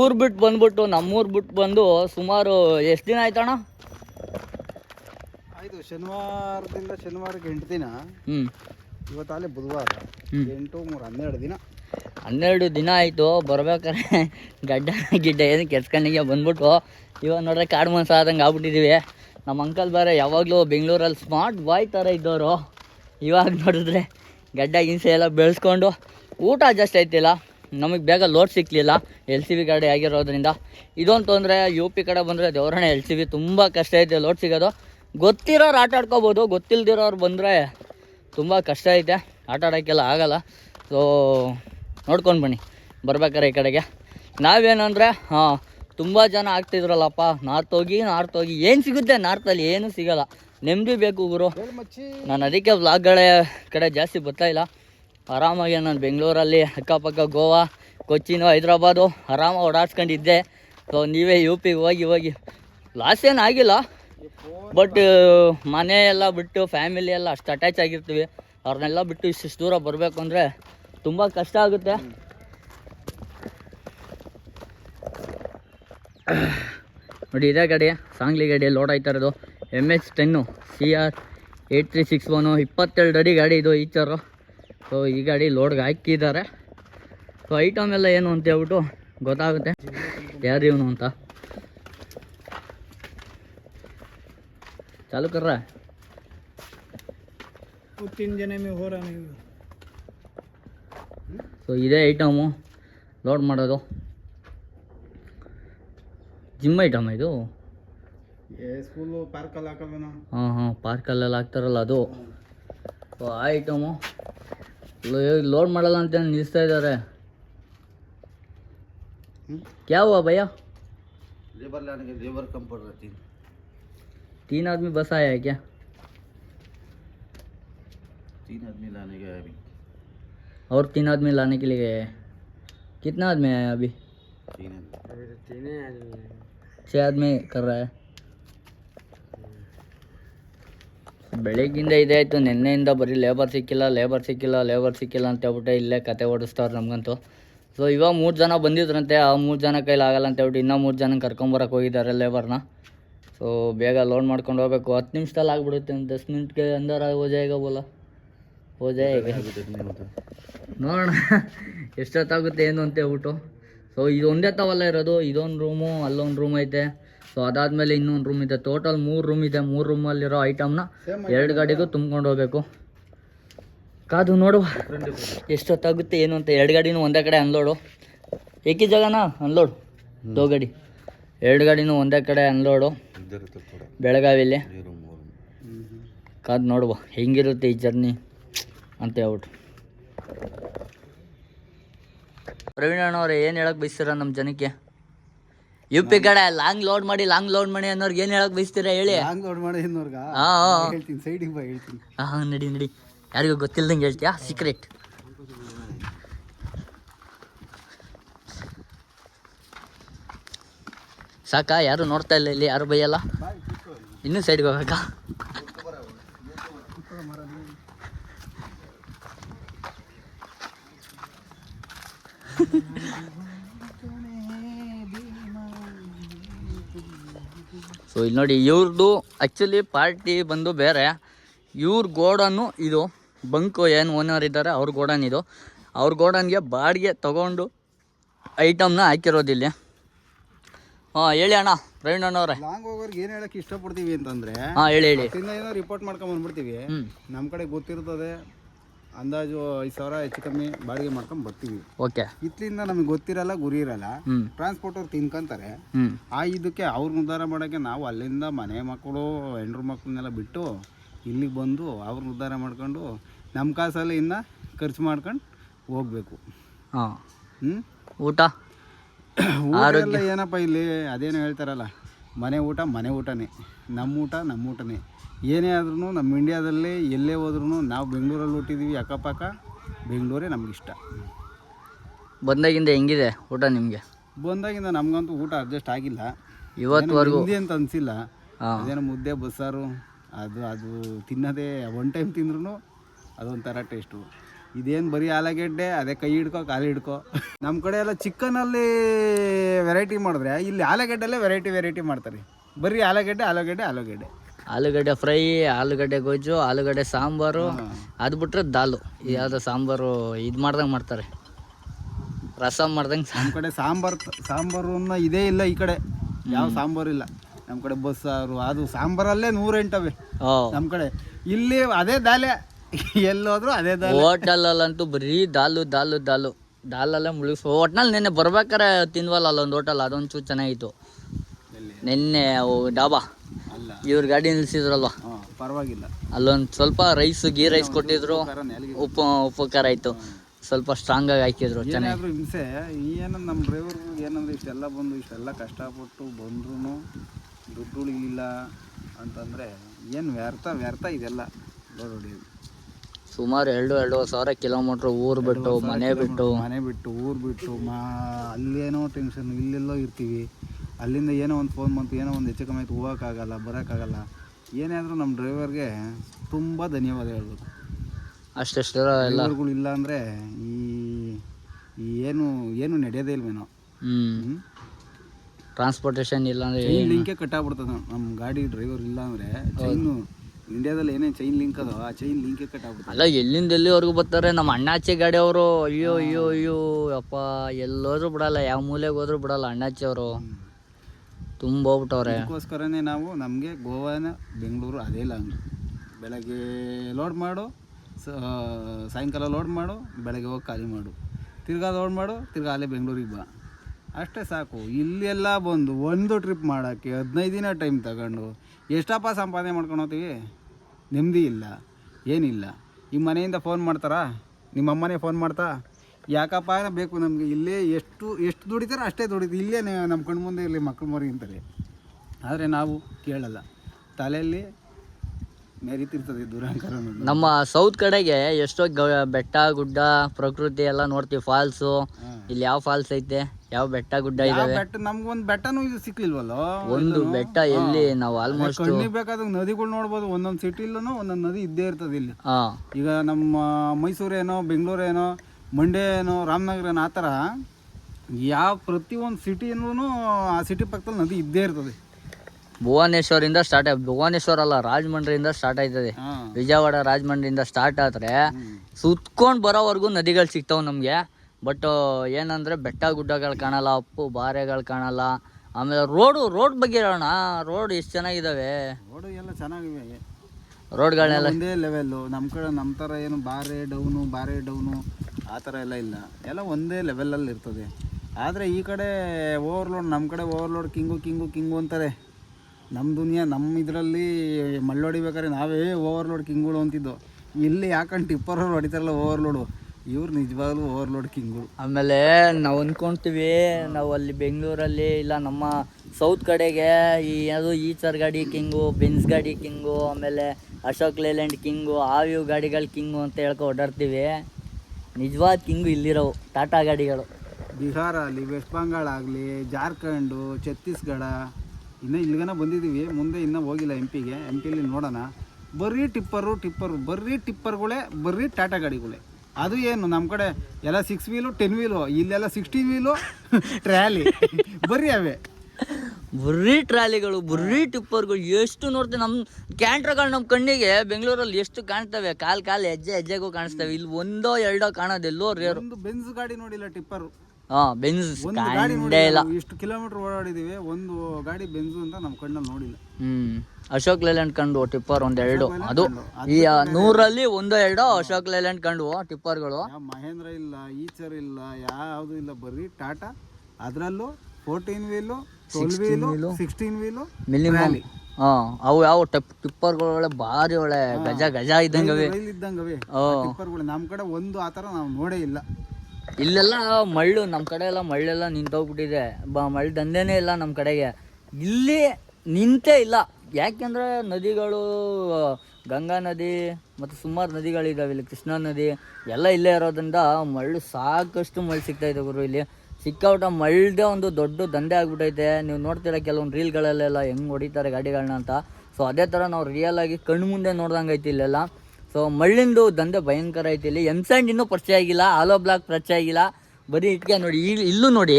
ಊರು ಬಿಟ್ಟು ಬಂದ್ಬಿಟ್ಟು ನಮ್ಮೂರು ಬಿಟ್ಟು ಬಂದು ಸುಮಾರು ಎಷ್ಟು ದಿನ ಆಯ್ತಣ್ಣ ಆಯ್ತು ಶನಿವಾರದಿಂದ ಶನಿವಾರಕ್ಕೆ ಎಂಟು ದಿನ. ಹ್ಞೂ ಇವತ್ತಾಲೆ ಬುಧವಾರ. ಎಂಟು ಮೂರು ಹನ್ನೆರಡು ದಿನ. ಹನ್ನೆರಡು ದಿನ ಆಯಿತು ಬರ್ಬೇಕಾದ್ರೆ ಗಡ್ಡ ಗಿಡ್ಡ ಏನು ಕೆರ್ಸ್ಕೊಂಡಿಗೆ ಬಂದ್ಬಿಟ್ಟು ಇವಾಗ ನೋಡ್ರೆ ಕಾಡು ಮನ್ಸ ಆದಂಗೆ ಆಗ್ಬಿಟ್ಟಿದ್ದೀವಿ ನಮ್ಮ ಅಂಕಲ್ ಬೇರೆ ಯಾವಾಗಲೂ ಬೆಂಗಳೂರಲ್ಲಿ ಸ್ಮಾರ್ಟ್ ಬಾಯ್ ಥರ ಇದ್ದವರು. ಇವಾಗ ನೋಡಿದ್ರೆ ಗಡ್ಡ ಹಿಂಸೆ ಎಲ್ಲ ಬೆಳೆಸ್ಕೊಂಡು ಊಟ ಅಡ್ಜಸ್ಟ್ ಆಯ್ತಿಲ್ಲ. ನಮಗೆ ಬೇಗ ಲೋಡ್ ಸಿಕ್ಕಲಿಲ್ಲ ಎಲ್ ಸಿ ಬಿ ಗಾಡಿ ಆಗಿರೋದ್ರಿಂದ. ಇದೊಂದು ತೊಂದರೆ ಯು ಪಿ ಕಡೆ ಬಂದರೆ ದೇವರಣೆ ಎಲ್ ಸಿ ಬಿ ತುಂಬ ಕಷ್ಟ ಐತೆ ಲೋಡ್ ಸಿಗೋದು. ಗೊತ್ತಿರೋರು ಆಟಾಡ್ಕೋಬೋದು ಗೊತ್ತಿಲ್ದಿರೋರು ಬಂದರೆ ತುಂಬ ಕಷ್ಟ ಐತೆ ಆಟ ಆಡೋಕ್ಕೆಲ್ಲ ಆಗಲ್ಲ. ಸೊ ನೋಡ್ಕೊಂಡು ಬನ್ನಿ. ಬರ್ಬೇಕಾರೆ ಈ ಕಡೆಗೆ. ನಾವೇನಂದರೆ ಹಾಂ ತುಂಬ ಜನ ಆಗ್ತಿದ್ರಲ್ಲಪ್ಪ. ನಾರ್ತ್ ಹೋಗಿ ನಾರ್ತ್ ಹೋಗಿ. ಏನು ಸಿಗುತ್ತೆ? ನಾರ್ತಲ್ಲಿ ಏನೂ ಸಿಗಲ್ಲ. ನೆಮ್ಮದಿ ಬೇಕು ಗುರು. ನಾನು ಅದಕ್ಕೆ ವ್ಲಾಗ್ಗಳ ಕಡೆ ಜಾಸ್ತಿ ಬರ್ತಾ ಇಲ್ಲ. ಆರಾಮಾಗಿ ನಾನು ಬೆಂಗಳೂರಲ್ಲಿ ಅಕ್ಕಪಕ್ಕ ಗೋವಾ ಕೊಚ್ಚಿನು ಹೈದ್ರಾಬಾದು ಆರಾಮಾಗಿ ಓಡಾಡ್ಸ್ಕೊಂಡಿದ್ದೆ. ಸೊ ನೀವೇ ಯು ಪಿಗೆ ಹೋಗಿ ಹೋಗಿ. ಲಾಸ್ ಏನು ಆಗಿಲ್ಲ. ಬಟ್ ಮನೆ ಎಲ್ಲ ಬಿಟ್ಟು ಫ್ಯಾಮಿಲಿ ಎಲ್ಲ ಅಷ್ಟು ಅಟ್ಯಾಚ್ ಆಗಿರ್ತೀವಿ. ಅವ್ರನ್ನೆಲ್ಲ ಬಿಟ್ಟು ಇಷ್ಟಿಷ್ಟು ದೂರ ಬರಬೇಕು ಅಂದರೆ ತುಂಬ ಕಷ್ಟ ಆಗುತ್ತೆ. ನೋಡಿ, ಇದೇ ಗಾಡಿ, ಸಾಂಗ್ಲಿ ಗಾಡಿ ಲೋಡ್ ಆಯ್ತಾ ಇರೋದು. M H ten C R eight three six one ಇಪ್ಪತ್ತೆರಡು ಅಡಿ ಗಾಡಿ ಇದು, ಈಚರು. ಸೊ ಈ ಗಾಡಿ ಲೋಡ್ಗೆ ಹಾಕಿದ್ದಾರೆ. ಸೊ ಐಟಮ್ ಎಲ್ಲ ಏನು ಅಂತ ಹೇಳ್ಬಿಟ್ಟು ಗೊತ್ತಾಗುತ್ತೆ. ಯಾರು ಇವನು ಅಂತ? ಚಾಲು ಕರ್ರ तीन जने में हो रहा नहीं ಸೊ ಇದೇ ಐಟಮು ಲೋಡ್ ಮಾಡೋದು ಜಿಮ್ ಐಟಮ್ ಇದು ये स्कूल पार्क अला का बना ಹಾಂ ಹಾಂ ಪಾರ್ಕಲ್ಲೆಲ್ಲ ಹಾಕ್ತಾರಲ್ಲ ಅದು ಸೊ ಆ ಐಟಮು ಲೋಡ್ ಮಾಡಲ್ಲ ಅಂತ ನಿಲ್ಲಿಸ್ತಾ ಇದ್ದಾರೆ क्या हुआ भैया लेबर लाने तीन तीन आदमी बस आया है क्या तीन आदमी लाने गए अभी और तीन आदमी लाने के लिए गए हैं कितना आदमी आया अभी तीन आदमी तीन आदमी छः आदमी कर रहा है ಬೆಳಗ್ಗಿಂದ ಇದೇ ಆಯಿತು ನಿನ್ನೆಯಿಂದ ಬರೀ ಲೇಬರ್ ಸಿಕ್ಕಿಲ್ಲ ಲೇಬರ್ ಸಿಕ್ಕಿಲ್ಲ ಲೇಬರ್ ಸಿಕ್ಕಿಲ್ಲ ಅಂತ ಹೇಳ್ಬಿಟ್ಟು ಇಲ್ಲೇ ಕತೆ ಓಡಿಸ್ತಾವ್ರೆ ನಮಗಂತೂ ಸೊ ಇವಾಗ ಮೂರು ಜನ ಬಂದಿದ್ರಂತೆ ಆ ಮೂರು ಜನ ಕೈಲಿ ಆಗಲ್ಲ ಅಂತ ಹೇಳ್ಬಿಟ್ಟು ಇನ್ನೂ ಮೂರು ಜನ ಕರ್ಕೊಂಬರಕ್ಕೆ ಹೋಗಿದ್ದಾರೆ ಲೇಬರ್ನ ಸೊ ಬೇಗ ಲೋಡ್ ಮಾಡ್ಕೊಂಡು ಹೋಗ್ಬೇಕು. ಹತ್ತು ನಿಮಿಷದಲ್ಲಿ ಆಗ್ಬಿಡುತ್ತೆ ಅಂತ ದಸ್ ಮಿನಿಟ್ಗೆ ಅಂದರ ಓಜೆ ಈಗ ಬೋಲ ಹೋ ಜಾಯಗ ನೋಡೋಣ. ಎಷ್ಟೊತ್ತಾಗುತ್ತೆ ಏನು ಅಂತ ಹೇಳ್ಬಿಟ್ಟು. ಸೊ ಇದು ಒಂದೇ ತಾವಲ್ಲ ಇರೋದು. ಇದೊಂದು ರೂಮು ಅಲ್ಲೊಂದು ರೂಮ್ ಐತೆ. ಸೊ ಅದಾದಮೇಲೆ ಇನ್ನೊಂದು ರೂಮ್ ಇದೆ. ಟೋಟಲ್ ಮೂರು ರೂಮ್ ಇದೆ. ಮೂರು ರೂಮಲ್ಲಿರೋ ಐಟಮ್ನ ಎರಡು ಗಾಡಿಗೂ ತುಂಬ್ಕೊಂಡು ಹೋಗ್ಬೇಕು. ಕಾದು ನೋಡುವ. ಎಷ್ಟೊತ್ತಾಗುತ್ತೆ ಏನು ಅಂತ. ಎರಡು ಗಾಡಿನೂ ಒಂದೇ ಕಡೆ ಅನ್ಲೋಡು ಏಕಿ ಜಾಗನಾ? ಅನ್ಲೋಡ್ ದೋ ಗಾಡಿ. ಎರಡು ಗಾಡಿನೂ ಒಂದೇ ಕಡೆ ಅನ್ಲೋಡು. ಬೆಳಗಾವಿಲಿ. ಕಾದ್ ನೋಡುವ ಹೆಂಗಿರುತ್ತೆ ಈ ಜರ್ನಿ ಅಂತ ಹೇಳ್ಬಿಟ್ಟು. ಪ್ರವೀಣ್ ಅಣ್ಣವ್ರೆ ಏನು ಹೇಳಕ್ ಬಯಸ್ತೀರ ನಮ್ಮ ಜನಕ್ಕೆ? ಯು ಪಿ ಕಡೆ ಲಾಂಗ್ ಲೋಡ್ ಮಾಡಿ ಲಾಂಗ್ ಲೋಡ್ ಮಾಡಿ ಅನ್ನೋರ್ಗೆ ಏನು ಹೇಳಕ್ ಬಯಸ್ತೀರಾ ಹೇಳಿ. ಲಾಂಗ್ ಲೋಡ್ ಮಾಡಿ ಹೇಳ್ತೀನಿ ಸೈಡಿಗೆ ಬಾ ಹೇಳ್ತೀನಿ. ಹಾಂ ನಡಿ ನಡಿ. ಯಾರಿಗೂ ಗೊತ್ತಿಲ್ದಂಗೆ ಹೇಳ್ತೀಯಾ? ಸೀಕ್ರೆಟ್ ಸಾಕಾ? ಯಾರು ನೋಡ್ತಾ ಇಲ್ಲ ಇಲ್ಲಿ? ಯಾರು ಬೈಯಲ್ಲ? ಇನ್ನೂ ಸೈಡ್ಗೆ ಹೋಗ್ಬೇಕಾ? ಸೊ ಇಲ್ಲಿ ನೋಡಿ ಇವ್ರದ್ದು ಆ್ಯಕ್ಚುಲಿ ಪಾರ್ಟಿ ಬಂದು ಬೇರೆ. ಇವ್ರ ಗೋಡನ್ನು ಇದು ಬಂಕು ಏನು ಓನರ್ ಇದ್ದಾರೆ, ಅವ್ರ ಗೋಡನ್ ಇದು. ಅವ್ರ ಗೋಡನ್ಗೆ ಬಾಡಿಗೆ ತಗೊಂಡು ಐಟಮ್ನ ಹಾಕಿರೋದಿಲ್ಲಿ ಹಾಂ ಹೇಳಿ ಅಣ್ಣ ಪ್ರವೀಣ್ ಅಣ್ಣವ್ರೆ. ಲಾಂಗ್ ಹೋಗೋರ್ಗೆ ಏನ್ ಹೇಳಕ್ ಇಷ್ಟಪಡ್ತೀವಿ ಅಂತಂದ್ರೆ ಹಾಂ ಹೇಳಿ ಹೇಳಿ. ಹತ್ತಿಂದ ಏನೋ ರಿಪೋರ್ಟ್ ಮಾಡ್ಕೊಂಡ್ ಬಂದ್ಬಿಡ್ತೀವಿ. ನಮ್ ಕಡೆ ಗೊತ್ತಿರ್ತದೆ ಅಂದಾಜು ಐದು ಸಾವಿರ ಹೆಚ್ಚು ಕಮ್ಮಿ ಬಾಡಿಗೆ ಮಾಡ್ಕೊಂಡ್ ಬರ್ತೀವಿ. ಓಕೆ. ಇತ್ಲಿಂದ ನಮಗೆ ಗೊತ್ತಿರಲ್ಲ ಗುರಿ ಇರಲ್ಲ ಟ್ರಾನ್ಸ್ಪೋರ್ಟ್ ಅವ್ರು ತಿನ್ಕೊಂತಾರೆ. ಆ ಇದಕ್ಕೆ ಅವ್ರ ಉದ್ಧಾರ ಮಾಡಕ್ಕೆ ನಾವು ಅಲ್ಲಿಂದ ಮನೆ ಮಕ್ಕಳು ಹೆಂಡ್ರು ಮಕ್ಕಳನ್ನೆಲ್ಲ ಬಿಟ್ಟು ಇಲ್ಲಿಗೆ ಬಂದು ಅವ್ರ ಉದ್ಧಾರ ಮಾಡ್ಕೊಂಡು ನಮ್ಮ ಕಾಸಲ್ಲಿ ಇನ್ನ ಖರ್ಚು ಮಾಡ್ಕೊಂಡು ಹೋಗ್ಬೇಕು. ಹಾಂ. ಹ್ಞೂ ಊಟ? ಎಲ್ಲ ಏನಪ್ಪ ಇಲ್ಲಿ ಅದೇನು ಹೇಳ್ತಾರಲ್ಲ ಮನೆ ಊಟ ಮನೆ ಊಟನೇ. ನಮ್ಮ ಊಟ ನಮ್ಮ ಊಟನೇ. ಏನೇ ಆದ್ರೂ ನಮ್ಮ ಇಂಡಿಯಾದಲ್ಲಿ ಎಲ್ಲೇ ಹೋದ್ರೂ ನಾವು ಬೆಂಗಳೂರಲ್ಲಿ ಹುಟ್ಟಿದ್ದೀವಿ ಅಕ್ಕಪಕ್ಕ. ಬೆಂಗಳೂರೇ ನಮಗಿಷ್ಟ ಬಂದಾಗಿಂದ ಹೆಂಗಿದೆ ಊಟ ನಿಮಗೆ? ಬಂದಾಗಿಂದ ನಮಗಂತೂ ಊಟ ಅಡ್ಜಸ್ಟ್ ಆಗಿಲ್ಲ. ಇವತ್ತು ಹಿಂದಿ ಅಂತ ಅನಿಸಿಲ್ಲ. ಅದೇನೋ ಮುದ್ದೆ ಬಸ್ಸಾರು ಅದು ಅದು ತಿನ್ನೋದೇ ಒನ್ ಟೈಮ್ ತಿಂದ್ರೂ ಅದೊಂಥರ ಟೇಸ್ಟು ಇದೇನು ಬರೀ ಆಲೂಗೆಡ್ಡೆ ಅದೇ ಕೈ ಹಿಡ್ಕೊ ಕಾಲು ಹಿಡ್ಕೊ. ನಮ್ಮ ಕಡೆ ಎಲ್ಲ ಚಿಕನಲ್ಲಿ ವೆರೈಟಿ ಮಾಡಿದ್ರೆ ಇಲ್ಲಿ ಆಲೂಗೆಡ್ಡೆಲ್ಲೇ ವೆರೈಟಿ ವೆರೈಟಿ ಮಾಡ್ತಾರೆ. ಬರೀ ಆಲೂಗೆಡ್ಡೆ ಆಲೂಗೆಡ್ಡೆ ಆಲೂಗೆಡ್ಡೆ. ಆಲೂಗಡ್ಡೆ ಫ್ರೈ ಆಲೂಗಡ್ಡೆ ಗೊಜ್ಜು ಆಲೂಗಡ್ಡೆ ಸಾಂಬಾರು ಅದು ಬಿಟ್ರೆ ದಾಲು. ಯಾವುದೋ ಸಾಂಬಾರು ಇದು ಮಾಡ್ದಂಗೆ ಮಾಡ್ತಾರೆ. ರಸಮ್ ಮಾಡ್ದಂಗೆ ನಮ್ಮ ಕಡೆ ಸಾಂಬಾರು ಸಾಂಬಾರನ್ನ ಇದೇ ಇಲ್ಲ ಈ ಕಡೆ. ಯಾವ ಸಾಂಬಾರು ಇಲ್ಲ. ನಮ್ಮ ಕಡೆ ಬಸ್ಸಾರು ಅದು ಸಾಂಬಾರಲ್ಲೇ ನೂರೆಂಟವೆ. ನಮ್ಮ ಕಡೆ. ಇಲ್ಲಿ ಅದೇ ದಾಲೆ. ಎಲ್ಲೋದ್ರು ಅದೇ ದಾಲೆ. ಹೋಟೆಲಲ್ಲಂತೂ ಬರೀ ದಾಲು ದಾಲು ದಾಲು. ದಾಲಲ್ಲೇ ಮುಳುಗಿಸ್ ಒಟ್ನಲ್ಲಿ ನಿನ್ನೆ ಬರ್ಬೇಕಾರೆ ತಿನ್ವಲ್ಲ ಅಲ್ಲೊಂದು ಹೋಟೆಲ್ ಅದೊಂದು ಚೂರು ಚೆನ್ನಾಗಿತ್ತು. ನಿನ್ನೆ ಡಾಬಾ. ಇವ್ರ ಗಾಡಿ ನಿಲ್ಸಿದ್ರಲ್ವಾ? ಪರವಾಗಿಲ್ಲ. ಅಲ್ಲೊಂದು ಸ್ವಲ್ಪ ರೈಸ್ ಗೀ ರೈಸ್ ಕೊಟ್ಟಿದ್ರು. ಉಪ್ಪು ಉಪ್ಪು ಖಾರ ಆಯಿತು ಸ್ವಲ್ಪ ಸ್ಟ್ರಾಂಗ್ ಆಗಿ ಹಾಕಿದ್ರು ಚೆನ್ನಾಗಿ. ಹಿಂಸೆ? ಏನಂದ್ರೆ ನಮ್ಮ ಡ್ರೈವರ್ ಏನಂದ್ರೆ ಇಷ್ಟೆಲ್ಲ ಬಂದು ಇಷ್ಟೆಲ್ಲ ಕಷ್ಟಪಟ್ಟು ಬಂದ್ರೂ ದುಡ್ಡು ಉಳಿಲಿಲ್ಲ ಅಂತಂದರೆ ಏನು ವ್ಯರ್ಥ ವ್ಯರ್ಥ ಇದೆಲ್ಲ. ಬರೋಡಿ ಹೊಡಿಯೋದು ಸುಮಾರು ಎರಡು ಎರಡೂವರೆ ಸಾವಿರ ಕಿಲೋಮೀಟ್ರ್ ಊರು ಬಿಟ್ಟು ಮನೆ ಬಿಟ್ಟು. ಮನೆ ಬಿಟ್ಟು ಊರು ಬಿಟ್ಟು ಮಾ ಅಲ್ಲೇನೋ ಟೆನ್ಷನ್ ಇಲ್ಲೆಲ್ಲೋ ಇರ್ತೀವಿ. ಅಲ್ಲಿಂದ ಏನೋ ಒಂದು ಫೋನ್ ಬಂತು ಏನೋ ಒಂದು ಹೆಚ್ಚು ಕಮ್ಮಿ ಆಯ್ತು ಹೋಗೋಕ್ಕಾಗಲ್ಲ ಬರೋಕ್ಕಾಗಲ್ಲ. ಏನೇ ಆದರೂ ನಮ್ಮ ಡ್ರೈವರ್ಗೆ ತುಂಬ ಧನ್ಯವಾದ ಹೇಳ್ಬೇಕು. ಅಷ್ಟೆಷ್ಟು ಡ್ರೈವರ್ಗಳು ಇಲ್ಲ ಅಂದರೆ ಈ ಏನು ಏನು ನಡೆಯೋದೇ ಇಲ್ವೇನೋ ಹ್ಞೂ ಹ್ಞೂ ಟ್ರಾನ್ಸ್ಪೋರ್ಟೇಷನ್ ಇಲ್ಲ ಅಂದರೆ ಚೈನ್ ಲಿಂಕೇ ಕಟ್ಟಾಗ್ಬಿಡ್ತದೆ ನಮ್ಮ ಗಾಡಿ ಡ್ರೈವರ್ ಇಲ್ಲ ಅಂದರೆ ಚೈನು ಇಂಡಿಯಾದಲ್ಲಿ ಏನೇನು ಚೈನ್ ಲಿಂಕ್ ಅದಾವ? ಆ ಚೈನ್ ಲಿಂಕೇ ಆಗುತ್ತೆ ಅಲ್ಲ ಎಲ್ಲಿಂದ ಎಲ್ಲಿವರೆಗೂ ಬರ್ತಾರೆ? ನಮ್ಮ ಅಣ್ಣಾಚೆ ಗಾಡಿಯವರು ಅಯ್ಯೋ ಅಯ್ಯೋ ಅಯ್ಯೋ ಅಪ್ಪ ಎಲ್ಲೋದ್ರೂ ಬಿಡಲ್ಲ ಯಾವ ಮೂಲೆಗೆ ಹೋದ್ರೂ ಬಿಡಲ್ಲ ಅಣ್ಣಾಚೆ ಅವರು. ತುಂಬ ಹೋಗ್ಬಿಟ್ಟವ್ರೆ. ಅದಕ್ಕೋಸ್ಕರನೇ ನಾವು ನಮಗೆ ಗೋವಾನ ಬೆಂಗಳೂರು ಅದೇ ಲಾಂಗ್ ಬೆಳಗ್ಗೆ ಲೋಡ್ ಮಾಡು ಸಾಯಂಕಾಲ ಲೋಡ್ ಮಾಡು ಬೆಳಗ್ಗೆ ಹೋಗಿ ಖಾಲಿ ಮಾಡು. ತಿರ್ಗಾ ಲೋಡ್ ಮಾಡು ತಿರ್ಗಾ ಅಲ್ಲೇ ಬೆಂಗಳೂರಿಗೆ ಬಾ. ಅಷ್ಟೇ ಸಾಕು. ಇಲ್ಲೆಲ್ಲ ಬಂದು ಒಂದು ಟ್ರಿಪ್ ಮಾಡೋಕ್ಕೆ ಹದಿನೈದು ದಿನ ಟೈಮ್ ತಗೊಂಡು ಎಷ್ಟಪ್ಪ ಸಂಪಾದನೆ ಮಾಡ್ಕೊಂಡು ಹೋಗ್ತೀವಿ? ನೆಮ್ಮದಿ ಇಲ್ಲ ಏನಿಲ್ಲ. ಈ ಮನೆಯಿಂದ ಫೋನ್ ಮಾಡ್ತಾರಾ? ನಿಮ್ಮ ಅಮ್ಮನೇ ಫೋನ್ ಮಾಡ್ತಾ? ಯಾಕಪ್ಪ ಬೇಕು ನಮಗೆ. ಇಲ್ಲೇ ಎಷ್ಟು ಎಷ್ಟು ದುಡಿತಾರೆ ಅಷ್ಟೇ ದುಡಿತೀವಿ. ಇಲ್ಲೇ ನಮ್ಮ ಕಣ್ಣು ಮುಂದೆ ಇಲ್ಲಿ ಮಕ್ಕಳು ಮರಿ ಅಂತಾರೆ. ಆದರೆ ನಾವು ಕೇಳಲ್ಲ. ತಲೆಯಲ್ಲಿ ಮೆರಿತಿರ್ತದೆ ದುರಂಕರ ನಮ್ಮ ಸೌತ್ ಕಡೆಗೆ ಎಷ್ಟೋ ಗ ಬೆಟ್ಟ ಗುಡ್ಡ ಪ್ರಕೃತಿ ಎಲ್ಲ ನೋಡ್ತೀವಿ. ಫಾಲ್ಸು. ಇಲ್ಲಿ ಯಾವ ಫಾಲ್ಸ್ ಐತೆ? ಯಾವ ಬೆಟ್ಟ ಗುಡ್ಡ ಇದೆ ಇದಾವೆ? ಬೆಟ್ಟ? ನಮ್ಗೊಂದು ಬೆಟ್ಟನೂ ಇದು ಸಿಕ್ಲಿಲ್ವಲ್ಲ? ಒಂದು ಬೆಟ್ಟ ಎಲ್ಲಿ? ನಾವು ಆಲ್ಮೋಸ್ಟ್ ಕಣ್ಣಿಗೆ ಬೇಕಾದ ನದಿಗಳು ನೋಡ್ಬೋದು. ಒಂದೊಂದು ಸಿಟಿಲೂ ಒಂದೊಂದು ನದಿ ಇದ್ದೇ ಇರ್ತದೆ ಇಲ್ಲಿ. ಈಗ ನಮ್ಮ ಮೈಸೂರೇನೋ ಬೆಂಗಳೂರೇನೋ ಮಂಡ್ಯ ಏನೋ ರಾಮನಗರ ಏನೋ ಆ ಥರ ಯಾವ ಪ್ರತಿಯೊಂದು ಸಿಟಿನೂ ಆ ಸಿಟಿ ಪಕ್ಕದಲ್ಲಿ ನದಿ ಇದ್ದೇ ಇರ್ತದೆ. ಭುವನೇಶ್ವರಿಂದ ಸ್ಟಾರ್ಟ್ ಭುವನೇಶ್ವರ ಅಲ್ಲ ರಾಜಮಂಡ್ರಿಯಿಂದ ಸ್ಟಾರ್ಟ್ ಆಯ್ತದೆ. ವಿಜಯವಾಡ ರಾಜಮಂಡ್ರಿಯಿಂದ ಸ್ಟಾರ್ಟ್ ಆದ್ರೆ ಸುತ್ಕೊಂಡು ಬರೋವರೆಗೂ ನದಿಗಳು ಸಿಗ್ತಾವೆ ನಮಗೆ. ಬಟ್ ಏನಂದ್ರೆ ಬೆಟ್ಟ ಗುಡ್ಡಗಳು ಕಾಣಲ್ಲ ಅಪ್ಪು ಬಾರೆಗಳು ಕಾಣಲ್ಲ. ಆಮೇಲೆ ರೋಡು ರೋಡ್ ಬಗ್ಗೆ ಹೇಳೋಣ. ರೋಡ್ ಎಷ್ಟು ಚೆನ್ನಾಗಿದ್ದಾವೆ ರೋಡು ಎಲ್ಲ ಚೆನ್ನಾಗಿವೆ. ರೋಡ್ಗಳನ್ನೆಲ್ಲ ಒಂದೇ ಲೆವೆಲ್ಲು ನಮ್ಮ ಕಡೆ ನಮ್ಮ ಥರ ಏನು ಬಾರೆ ಡೌನು ಬಾರೆ ಡೌನು ಆ ಥರ ಎಲ್ಲ ಇಲ್ಲ. ಎಲ್ಲ ಒಂದೇ ಲೆವೆಲಲ್ಲಿ ಇರ್ತದೆ. ಆದರೆ ಈ ಕಡೆ ಓವರ್ಲೋಡ್ ನಮ್ಮ ಕಡೆ ಓವರ್ಲೋಡ್ ಕಿಂಗು ಕಿಂಗು ಕಿಂಗು ಅಂತಾರೆ. ನಮ್ಮ ದುನಿಯಾ ನಮ್ಮ ಇದರಲ್ಲಿ ಮಳ್ಳೊಡಿಬೇಕಾದ್ರೆ ನಾವೇ ಓವರ್ಲೋಡ್ ಕಿಂಗುಗಳು ಅಂತಿದ್ದು. ಇಲ್ಲಿ ಯಾಕಂಡು ಟಿಪ್ಪರ್ ಹೊಡಿತಾರಲ್ಲ ಓವರ್ಲೋಡು ಇವ್ರು ನಿಜವಾಗ್ಲೂ ಓವರ್ಲೋಡ್ ಕಿಂಗುಗಳು ಆಮೇಲೆ ನಾವು ಅಂದ್ಕೊಂತೀವಿ ನಾವು ಅಲ್ಲಿ ಬೆಂಗಳೂರಲ್ಲಿ ಇಲ್ಲ ನಮ್ಮ ಸೌತ್ ಕಡೆಗೆ ಈ ಅದು ಈಚರ್ ಗಾಡಿ ಕಿಂಗು ಬೆನ್ಸ್ ಗಾಡಿ ಕಿಂಗು ಆಮೇಲೆ ಅಶೋಕ್ ಲೇಲ್ಯಾಂಡ್ ಕಿಂಗು ಆವಿವ್ ಗಾಡಿಗಳ ಕಿಂಗು ಅಂತ ಹೇಳ್ಕೊ ಓಡಾಡ್ತೀವಿ. ನಿಜವಾದ ಕಿಂಗು ಇಲ್ಲಿರೋವು ಟಾಟಾ ಗಾಡಿಗಳು. ಬಿಹಾರ ಆಗಲಿ ವೆಸ್ಟ್ ಬಂಗಾಳ ಆಗಲಿ ಜಾರ್ಖಂಡು ಛತ್ತೀಸ್ಗಢ ಇನ್ನೂ ಇಲ್ಲಿಗನ ಬಂದಿದ್ದೀವಿ. ಮುಂದೆ ಇನ್ನೂ ಹೋಗಿಲ್ಲ ಎಂ ಪಿಗೆ ಎಂ ಪಿಲಿ ನೋಡೋಣ. ಬರೀ ಟಿಪ್ಪರು ಟಿಪ್ಪರು ಬರೀ ಟಿಪ್ಪರ್ಗಳೇ ಬರೀ ಟಾಟಾ ಗಾಡಿಗಳೇ. ಅದು ಏನು? ನಮ್ಮ ಕಡೆ ಎಲ್ಲ ಸಿಕ್ಸ್ ವೀಲು ಟೆನ್ ವೀಲು ಇಲ್ಲೆಲ್ಲ ಸಿಕ್ಸ್ಟೀನ್ ವೀಲು ಟ್ರ್ಯಾಲಿ ಬರ್ರಿ ಅವೇ. Burri ಟ್ರಾಲಿಗಳು Burri ಟಿಪ್ಪರ್ಗಳು. ಎಷ್ಟು ನೋಡ್ತೀವಿ ನಮ್ಮ ಕ್ಯಾಂಟ್ರಗಳು ನಮ್ಮ ಕಣ್ಣಿಗೆ ಬೆಂಗಳೂರಲ್ಲಿ ಎಷ್ಟು ಕಾಣ್ತವೆ? ಕಾಲ್ ಕಾಲ್ ಹೆಜ್ಜೆ ಹೆಜ್ಜೆಗೂ ಕಾಣಿಸ್ತವೆ. ಇಲ್ಲಿ ಒಂದೋ ಎರಡೋ ಕಾಣೋದೆಲ್ಲೋ ರೇರು. ಒಂದು ಬೆನ್ಸ್ ಗಾಡಿ ನೋಡಿಲ್ಲ ಟಿಪ್ಪರು. ಹಾ ಬೆನ್ಸ್ ಒಂದು ಗಾಡಿ ಕಾಣೇ ಇಲ್ಲ ಇಷ್ಟು ಕಿಲೋಮೀಟರ್ ಓಡಾಡಿದೀವಿ ಒಂದು ಗಾಡಿ ಬೆಂಜು ಅಂತ ನಮ್ಮ ಕಣ್ಣಲ್ಲಿ ನೋಡಿಲ್ಲ. ಹ್ಮ್ ಅಶೋಕ್ ಲೇಲ್ಯಾಂಡ್ ಕಂಡು ಟಿಪ್ಪರ್ ಒಂದೆರಡು ಅದು ಈ ಆ, ನೂರಲ್ಲಿ ಒಂದು ಎರಡು ಅಶೋಕ್ ಲೇಲ್ಯಾಂಡ್ ಕಂಡು ಟಿಪ್ಪರ್ಗಳು. ಯಾವ ಮಹೇಂದ್ರ ಇಲ್ಲ ಈಚರ್ ಇಲ್ಲ ಯಾವುದು ಇಲ್ಲ ಬರ್ರಿ ಟಾಟಾ. ಅದರಲ್ಲೂ fourteen wheel twelve wheel sixteen wheel minimum ಹಾ ಅವು ಯಾವ ಟಿಪ್ ಟಿಪ್ಪರ್ಗಳು ಒಳ್ಳೆ ಭಾರಿ ಒಳ್ಳೆ ಗಜ ಗಜ ಇದ್ದಂಗವೆ. ರೈಲ್ ಇದ್ದಂಗವೆ. ಟಿಪ್ಪರ್ಗಳು ನಮ್ಮ ಕಡೆ ಒಂದು ಆ ಥರ ನಾವು ನೋಡೇ ಇಲ್ಲ. ಇಲ್ಲೆಲ್ಲ ಮಳ್ಳು ನಮ್ಮ ಕಡೆ ಎಲ್ಲ ಮಳ್ಳೆಲ್ಲ ನಿಂತೋಗ್ಬಿಟ್ಟಿದೆ. ಬ ಮಳ್ಳು ದಂಧೆನೇ ಇಲ್ಲ ನಮ್ಮ ಕಡೆಗೆ. ಇಲ್ಲಿ ನಿಂತೇ ಇಲ್ಲ. ಯಾಕೆಂದ್ರೆ ನದಿಗಳು ಗಂಗಾ ನದಿ ಮತ್ತು ಸುಮಾರು ನದಿಗಳಿದ್ದಾವೆ ಇಲ್ಲಿ, ಕೃಷ್ಣಾ ನದಿ, ಎಲ್ಲ ಇಲ್ಲೇ ಇರೋದ್ರಿಂದ ಮಳ್ಳು ಸಾಕಷ್ಟು ಮಳ್ಳು ಇದೆ ಗುರು ಇಲ್ಲಿ. ಸಿಕ್ಕಾಪಟ್ಟ ಮಳ್ದೇ ಒಂದು ದೊಡ್ಡ ದಂಧೆ ಆಗ್ಬಿಟ್ಟೈತೆ ನೀವು ನೋಡ್ತೀರ ಕೆಲವೊಂದು ರೀಲ್ಗಳಲ್ಲೆಲ್ಲ ಹೆಂಗೆ ಹೊಡಿತಾರೆ ಗಾಡಿಗಳನ್ನ ಅಂತ. ಸೊ ಅದೇ ಥರ ನಾವು ರಿಯಲ್ ಆಗಿ ಕಣ್ಣು ಮುಂದೆ ನೋಡ್ದಂಗೆ ಐತಿ ಇಲ್ಲೆಲ್ಲ. ಸೊ ಮಳ್ಳಿಂದು ದಂಧೆ ಭಯಂಕರ ಐತಿ ಇಲ್ಲಿ. ಎಂ ಸ್ಯಾಂಡ್ ಇನ್ನೂ ಪರಿಚಯ ಆಗಿಲ್ಲ. ಆಲೋ ಬ್ಲಾಕ್ ಪರಿಚಯ ಆಗಿಲ್ಲ. ಬರೀ ಇಟ್ಕೆ ನೋಡಿ ಇಲ್ಲಿ ಇಲ್ಲೂ ನೋಡಿ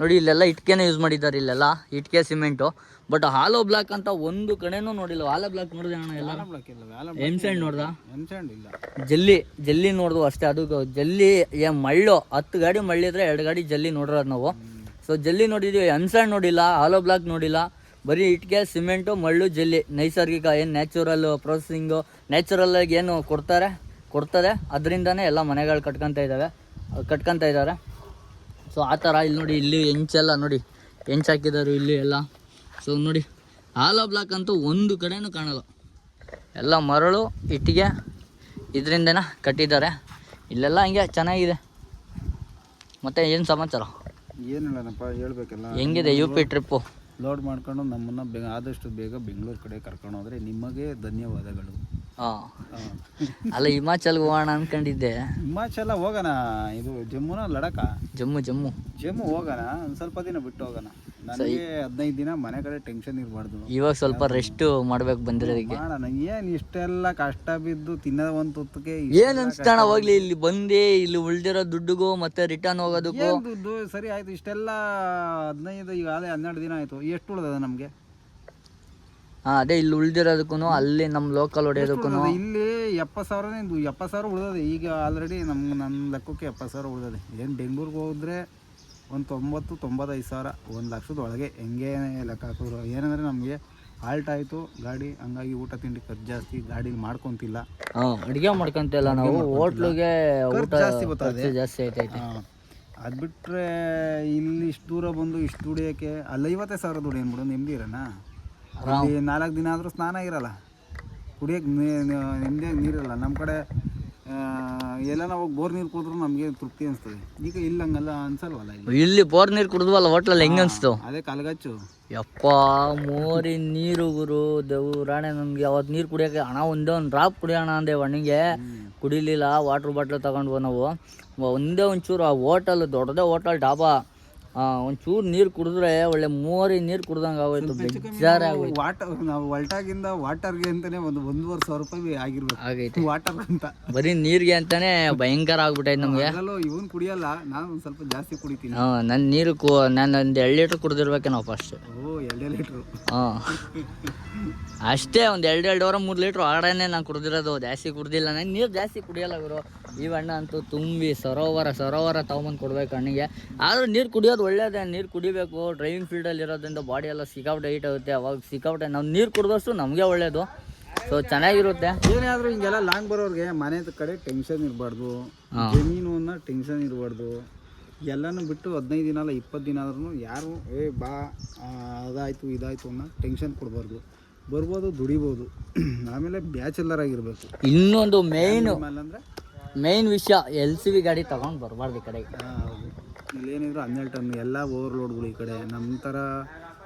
ನೋಡಿ ಇಲ್ಲೆಲ್ಲ ಇಟ್ಕೆನೇ ಯೂಸ್ ಮಾಡಿದ್ದಾರೆ ಇಲ್ಲೆಲ್ಲ ಇಟ್ಕೆ ಸಿಮೆಂಟು. ಬಟ್ ಹಾಲೋ ಬ್ಲಾಕ್ ಅಂತ ಒಂದು ಕಡೆನೂ ನೋಡಿಲ್ಲ. ಹಾಲೋ ಬ್ಲಾಕ್ ನೋಡಿದೆ ಅಣ್ಣ ಎಲ್ಲ? ಎಂ ಸ್ಯಾಂಡ್ ನೋಡ್ದ? ಜಲ್ಲಿ ಜಲ್ಲಿ ನೋಡ್ದು ಅಷ್ಟೇ ಅದು ಜಲ್ಲಿ ಏ ಮಳ್ಳು ಹತ್ತು ಗಾಡಿ ಮಳ್ಳಿದ್ರೆ ಎರಡು ಗಾಡಿ ಜಲ್ಲಿ ನೋಡಿರೋದು ನಾವು. ಸೊ ಜಲ್ಲಿ ನೋಡಿದ್ವಿ ಎಂ ಸ್ಯಾಂಡ್ ನೋಡಿಲ್ಲ ಹಾಲೋ ಬ್ಲಾಕ್ ನೋಡಿಲ್ಲ. ಬರೀ ಇಟ್ಟಿಗೆ ಸಿಮೆಂಟು ಮಳ್ಳು ಜಲ್ಲಿ. ನೈಸರ್ಗಿಕ ಏನು ನ್ಯಾಚುರಲ್ ಪ್ರೊಸೆಸಿಂಗು ನ್ಯಾಚುರಲ್ ಆಗಿ ಏನು ಕೊಡ್ತಾರೆ ಕೊಡ್ತದೆ. ಅದರಿಂದನೇ ಎಲ್ಲ ಮನೆಗಳು ಕಟ್ಕೊತಾ ಇದ್ದಾವೆ. ಕಟ್ಕೊತಾ ಇದ್ದಾರೆ. ಸೊ ಆ ಥರ ಇಲ್ಲಿ ನೋಡಿ ಇಲ್ಲಿ ಹೆಂಚೆಲ್ಲ ನೋಡಿ. ಹೆಂಚ್ ಹಾಕಿದ್ದಾರೆ ಇಲ್ಲಿ ಎಲ್ಲ. ಸೊ ನೋಡಿ ಆಲೋ ಬ್ಲಾಕ್ ಅಂತೂ ಒಂದು ಕಡೆನೂ ಕಾಣಲ್ಲ. ಎಲ್ಲ ಮರಳು ಇಟ್ಟಿಗೆ ಇದರಿಂದನೇ ಕಟ್ಟಿದ್ದಾರೆ. ಇಲ್ಲೆಲ್ಲ ಹಂಗೆ ಚೆನ್ನಾಗಿದೆ. ಮತ್ತೆ ಏನು ಸಮಾಚಾರ? ಏನು ಹೇಳ್ಬೇಕಲ್ಲ. ಹೆಂಗಿದೆ ಯು ಪಿ ಟ್ರಿಪ್ಪು ಲೋಡ್ ಮಾಡ್ಕೊಂಡು ನಮ್ಮನ್ನು ಬೆ ಆದಷ್ಟು ಬೇಗ ಬೆಂಗಳೂರು ಕಡೆ ಕರ್ಕೊಂಡು ಹೋದರೆ ನಿಮಗೆ ಧನ್ಯವಾದಗಳು. ಅಲ್ಲ ಹಿಮಾಚಲ್ಗೆ ಹೋಗೋಣ ಅನ್ಕೊಂಡಿದ್ದೆ. ಹಿಮಾಚಲ ಹೋಗೋಣ ಇದು ಜಮ್ಮುನ ಲಡಕ ಜಮ್ಮು ಜಮ್ಮು. ಜಮ್ಮು ಹೋಗೋಣ ಒಂದು ಸ್ವಲ್ಪ ದಿನ ಬಿಟ್ಟು ಹೋಗೋಣ. ನನಗೆ ಹದಿನೈದು ದಿನ ಮನೆ ಕಡೆ ಟೆನ್ಷನ್ ಇರಬಾರ್ದು. ಇವಾಗ ಸ್ವಲ್ಪ ರೆಸ್ಟ್ ಮಾಡ್ಬೇಕು ಬಂದಿರೋದಕ್ಕೆ. ಏನ್ ಏನು ಇಷ್ಟೆಲ್ಲ ಕಷ್ಟ ಬಿದ್ದು ತಿನ್ನದ ಒಂದು ತುತ್ತಕ್ಕೆ ಏನ್ ಅನ್ಸ್ತಾಣ ಹೋಗ್ಲಿ ಇಲ್ಲಿ ಬಂದೆ ಇಲ್ಲಿ ಉಳ್ದಿರೋ ದುಡ್ಡುಗೂ ಮತ್ತೆ ರಿಟರ್ನ್ ಹೋಗೋದಕ್ಕೂ? ದುಡ್ಡು? ಸರಿ ಆಯ್ತು ಇಷ್ಟೆಲ್ಲ ಹದಿನೈದು ಈಗ ಅದೇ ಹನ್ನೆರಡು ದಿನ ಆಯ್ತು. ಎಷ್ಟು ಉಳ್ದದ ನಮಗೆ? ಅದೇ ಇಲ್ಲಿ ಉಳ್ದಿರೋದಕ್ಕೂ ಅಲ್ಲಿ ನಮ್ಮ ಲೋಕಲ್ ಹೊಡೆಯೋದಕ್ಕೂ ಇಲ್ಲಿ ಎಪ್ಪತ್ತು ಸಾವಿರನೇ ಇದು ಎಪ್ಪತ್ತು ಸಾವಿರ ಉಳಿದದೆ. ಈಗ ಆಲ್ರೆಡಿ ನಮ್ಮ ನನ್ನ ಲೆಕ್ಕಕ್ಕೆ ಎಪ್ಪತ್ತು ಸಾವಿರ ಉಳಿದದೆ. ಏನು ಬೆಂಗ್ಳೂರಿಗೆ ಹೋದ್ರೆ ಒಂದು ತೊಂಬತ್ತು ತೊಂಬತ್ತೈದು ಸಾವಿರ ಒಂದು ಲಕ್ಷದ ಒಳಗೆ ಹೆಂಗೆ ಲೆಕ್ಕ ಹಾಕಿದ್ರು? ಏನಂದರೆ ನಮಗೆ ಆಲ್ಟ್ ಆಯಿತು ಗಾಡಿ ಹಂಗಾಗಿ ಊಟ ತಿಂಡಿ ಖರ್ಚು ಜಾಸ್ತಿ ಗಾಡಿ ಮಾಡ್ಕೊಂತಿಲ್ಲ. ಅಡುಗೆ ಮಾಡ್ಕೊಂತಿಲ್ಲ ನಾವು. ಹೋಟ್ಲಿಗೆ ಊಟ ಜಾಸ್ತಿ ಜಾಸ್ತಿ ಆಯ್ತೈತೆ ಅದು ಬಿಟ್ಟರೆ ಇಲ್ಲಿ ಇಷ್ಟು ದೂರ ಬಂದು ಇಷ್ಟು ದುಡಿಯೋಕ್ಕೆ ಅಲ್ಲಿ ಐವತ್ತೈದು ಸಾವಿರ ದುಡಿಯನ್ ಬಿಡು ಇರೋಣ ನಾಲ್ಕು ದಿನ ಆದರೂ ಸ್ನಾನ ಇರಲ್ಲ. ಕುಡಿಯೋಕ್ಕೆ ನೆಮ್ಮದಿಯಾಗಿ ನೀರಿರಲ್ಲ. ನಮ್ಮ ಕಡೆ ಎಲ್ಲ ನಾವು ಬೋರ್ ನೀರು ಕುಡಿದ್ರು ನಮಗೆ ತೃಪ್ತಿ ಅನಿಸ್ತದೆ. ಈಗ ಇಲ್ಲ ಹಂಗಲ್ಲ ಅನ್ಸಲ್ವಲ್ಲ ಇಲ್ಲಿ? ಇಲ್ಲಿ ಬೋರ್ ನೀರು ಕುಡಿದ್ವಲ್ಲ ಹೋಟ್ಲಲ್ಲಿ ಹೆಂಗೆ ಅನಿಸ್ತು? ಅದೇ ಕಲ್ಗಚ್ಚು. ಯಪ್ಪ ಮೋರಿ ನೀರು ಗುರು ದೇವ್ರಾಣೆ ನಮ್ಗೆ ಅವತ್ತು ನೀರು ಕುಡಿಯೋಕೆ ಹಣ ಒಂದೇ ಒಂದು ಡ್ರಾಪ್ ಕುಡಿಯೋಣ ಅಂದೆ ಒಣಗೆ ಕುಡಿಲಿಲ್ಲ ವಾಟ್ರ್ ಬಾಟ್ಲ್ ತಗೊಂಡ್ವು ನಾವು ಒಂದೇ ಒಂಚೂರು ಆ ಹೋಟಲ್ ದೊಡ್ಡದೇ ಹೋಟಲ್ ಡಾಬಾ. ಒಂಚೂರು ನೀರು ಕುಡಿದ್ರೆ ಒಳ್ಳೆ ಮೂವರಿ ನೀರು ಕುಡ್ದಂಗೆ ಆಗೋಯ್ತು ಬೇಜಾರೇ ಆಗೋಯ್ತು. ವಾಟರ್ ನಾವು ಒಲ್ಟಾಗಿಂದ ವಾಟರ್ಗೆ ಅಂತಾನೆ ಒಂದು ಒಂದೂವರೆ ಸಾವಿರ ರೂಪಾಯಿ ಆಗಿರ್ಬೇಕು. ಆಗೈತೆ. ವಾಟರ್ ಅಂತ. ಬರೀ ನೀರಿಗೆ ಅಂತಾನೆ ಭಯಂಕರ ಆಗ್ಬಿಟ್ಟೈತೆ ನಮಗೆ. ಇವನ್ ಕುಡಿಯಲ್ಲ ನಾನು ಒಂದು ಸ್ವಲ್ಪ ಜಾಸ್ತಿ ಕುಡಿತೀನಿ. ಹಾಂ ನನ್ನ ನೀರು ಕು ನಾನು ಒಂದು ಎರಡು ಲೀಟ್ರ್ ಕುಡ್ದಿರ್ಬೇಕೇನೋ ಫಸ್ಟ್ ಓ ಎರಡೇ ಲೀಟ್ರು ಹಾಂ. ಅಷ್ಟೇ ಒಂದು ಎರಡು ವಾರ ಮೂರು ಲೀಟ್ರ್ ಆಡನೆ ನಾನು ಕುಡ್ದಿರೋದು. ಜಾಸ್ತಿ ಕುಡ್ದಿಲ್ಲ. ನಾನು ನೀರು ಜಾಸ್ತಿ ಕುಡಿಯಲ್ಲ ಗುರು. ಈ ಅಣ್ಣ ಅಂತೂ ತುಂಬಿ ಸರೋವರ ಸರೋವರ ತೊಗೊಂಬಂದು ಕೊಡ್ಬೇಕು ಅಣ್ಣಿಗೆ. ಆದರೂ ನೀರು ಕುಡಿಯೋದು ಒಳ್ಳೇದೇ. ನೀರು ಕುಡಿಬೇಕು. ಡ್ರೈವಿಂಗ್ ಫೀಲ್ಡಲ್ಲಿ ಇರೋದ್ರಿಂದ ಬಾಡಿ ಎಲ್ಲ ಸಿಕ್ಕಾಪಟ್ಟೆ ಹೈಟ್ ಆಗುತ್ತೆ. ಅವಾಗ ಸಿಕ್ಕಾಪಟ್ಟೆ ನಾವು ನೀರು ಕುಡಿದಷ್ಟು ನಮಗೆ ಒಳ್ಳೇದು. ಸೊ ಚೆನ್ನಾಗಿರುತ್ತೆ. ಏನಾದ್ರೂ ಆದ್ರೂ ಹಿಂಗೆಲ್ಲ ಲಾಂಗ್ ಬರೋರಿಗೆ ಮನೆ ಕಡೆ ಟೆನ್ಷನ್ ಇರಬಾರ್ದು. ಜಮೀನು ಅನ್ನೋ ಟೆನ್ಷನ್ ಇರಬಾರ್ದು. ಎಲ್ಲನೂ ಬಿಟ್ಟು ಹದಿನೈದು ದಿನ ಅಲ್ಲ ಇಪ್ಪತ್ತು ದಿನ ಆದ್ರೂ ಯಾರು ಏ ಬಾ ಅದಾಯಿತು ಇದಾಯಿತು ಇದಾಯ್ತು ಅನ್ನೋ ಟೆನ್ಷನ್ ಕೊಡಬಾರ್ದು. ಬರ್ಬೋದು ದುಡಿಬೋದು. ಆಮೇಲೆ ಬ್ಯಾಚುಲರ್ ಆಗಿರ್ಬೇಕು. ಇನ್ನೊಂದು ಮೇಯ್ನು ಮೇನ್ ಅಂದ್ರೆ? ಮೇಯ್ನ್ ವಿಷಯ ಎಲ್ ಸಿ ವಿ ಗಾಡಿ ತಗೊಂಡು ಬರಬಾರ್ದು ಈ ಕಡೆ ಆ, ಹೌದು. ಇಲ್ಲಿ ಏನಿದ್ರು ಹನ್ನೆರಡು ಟನ್ ಎಲ್ಲ ಓವರ್ಲೋಡ್ಗಳು ಈ ಕಡೆ. ನಮ್ಮ ಥರ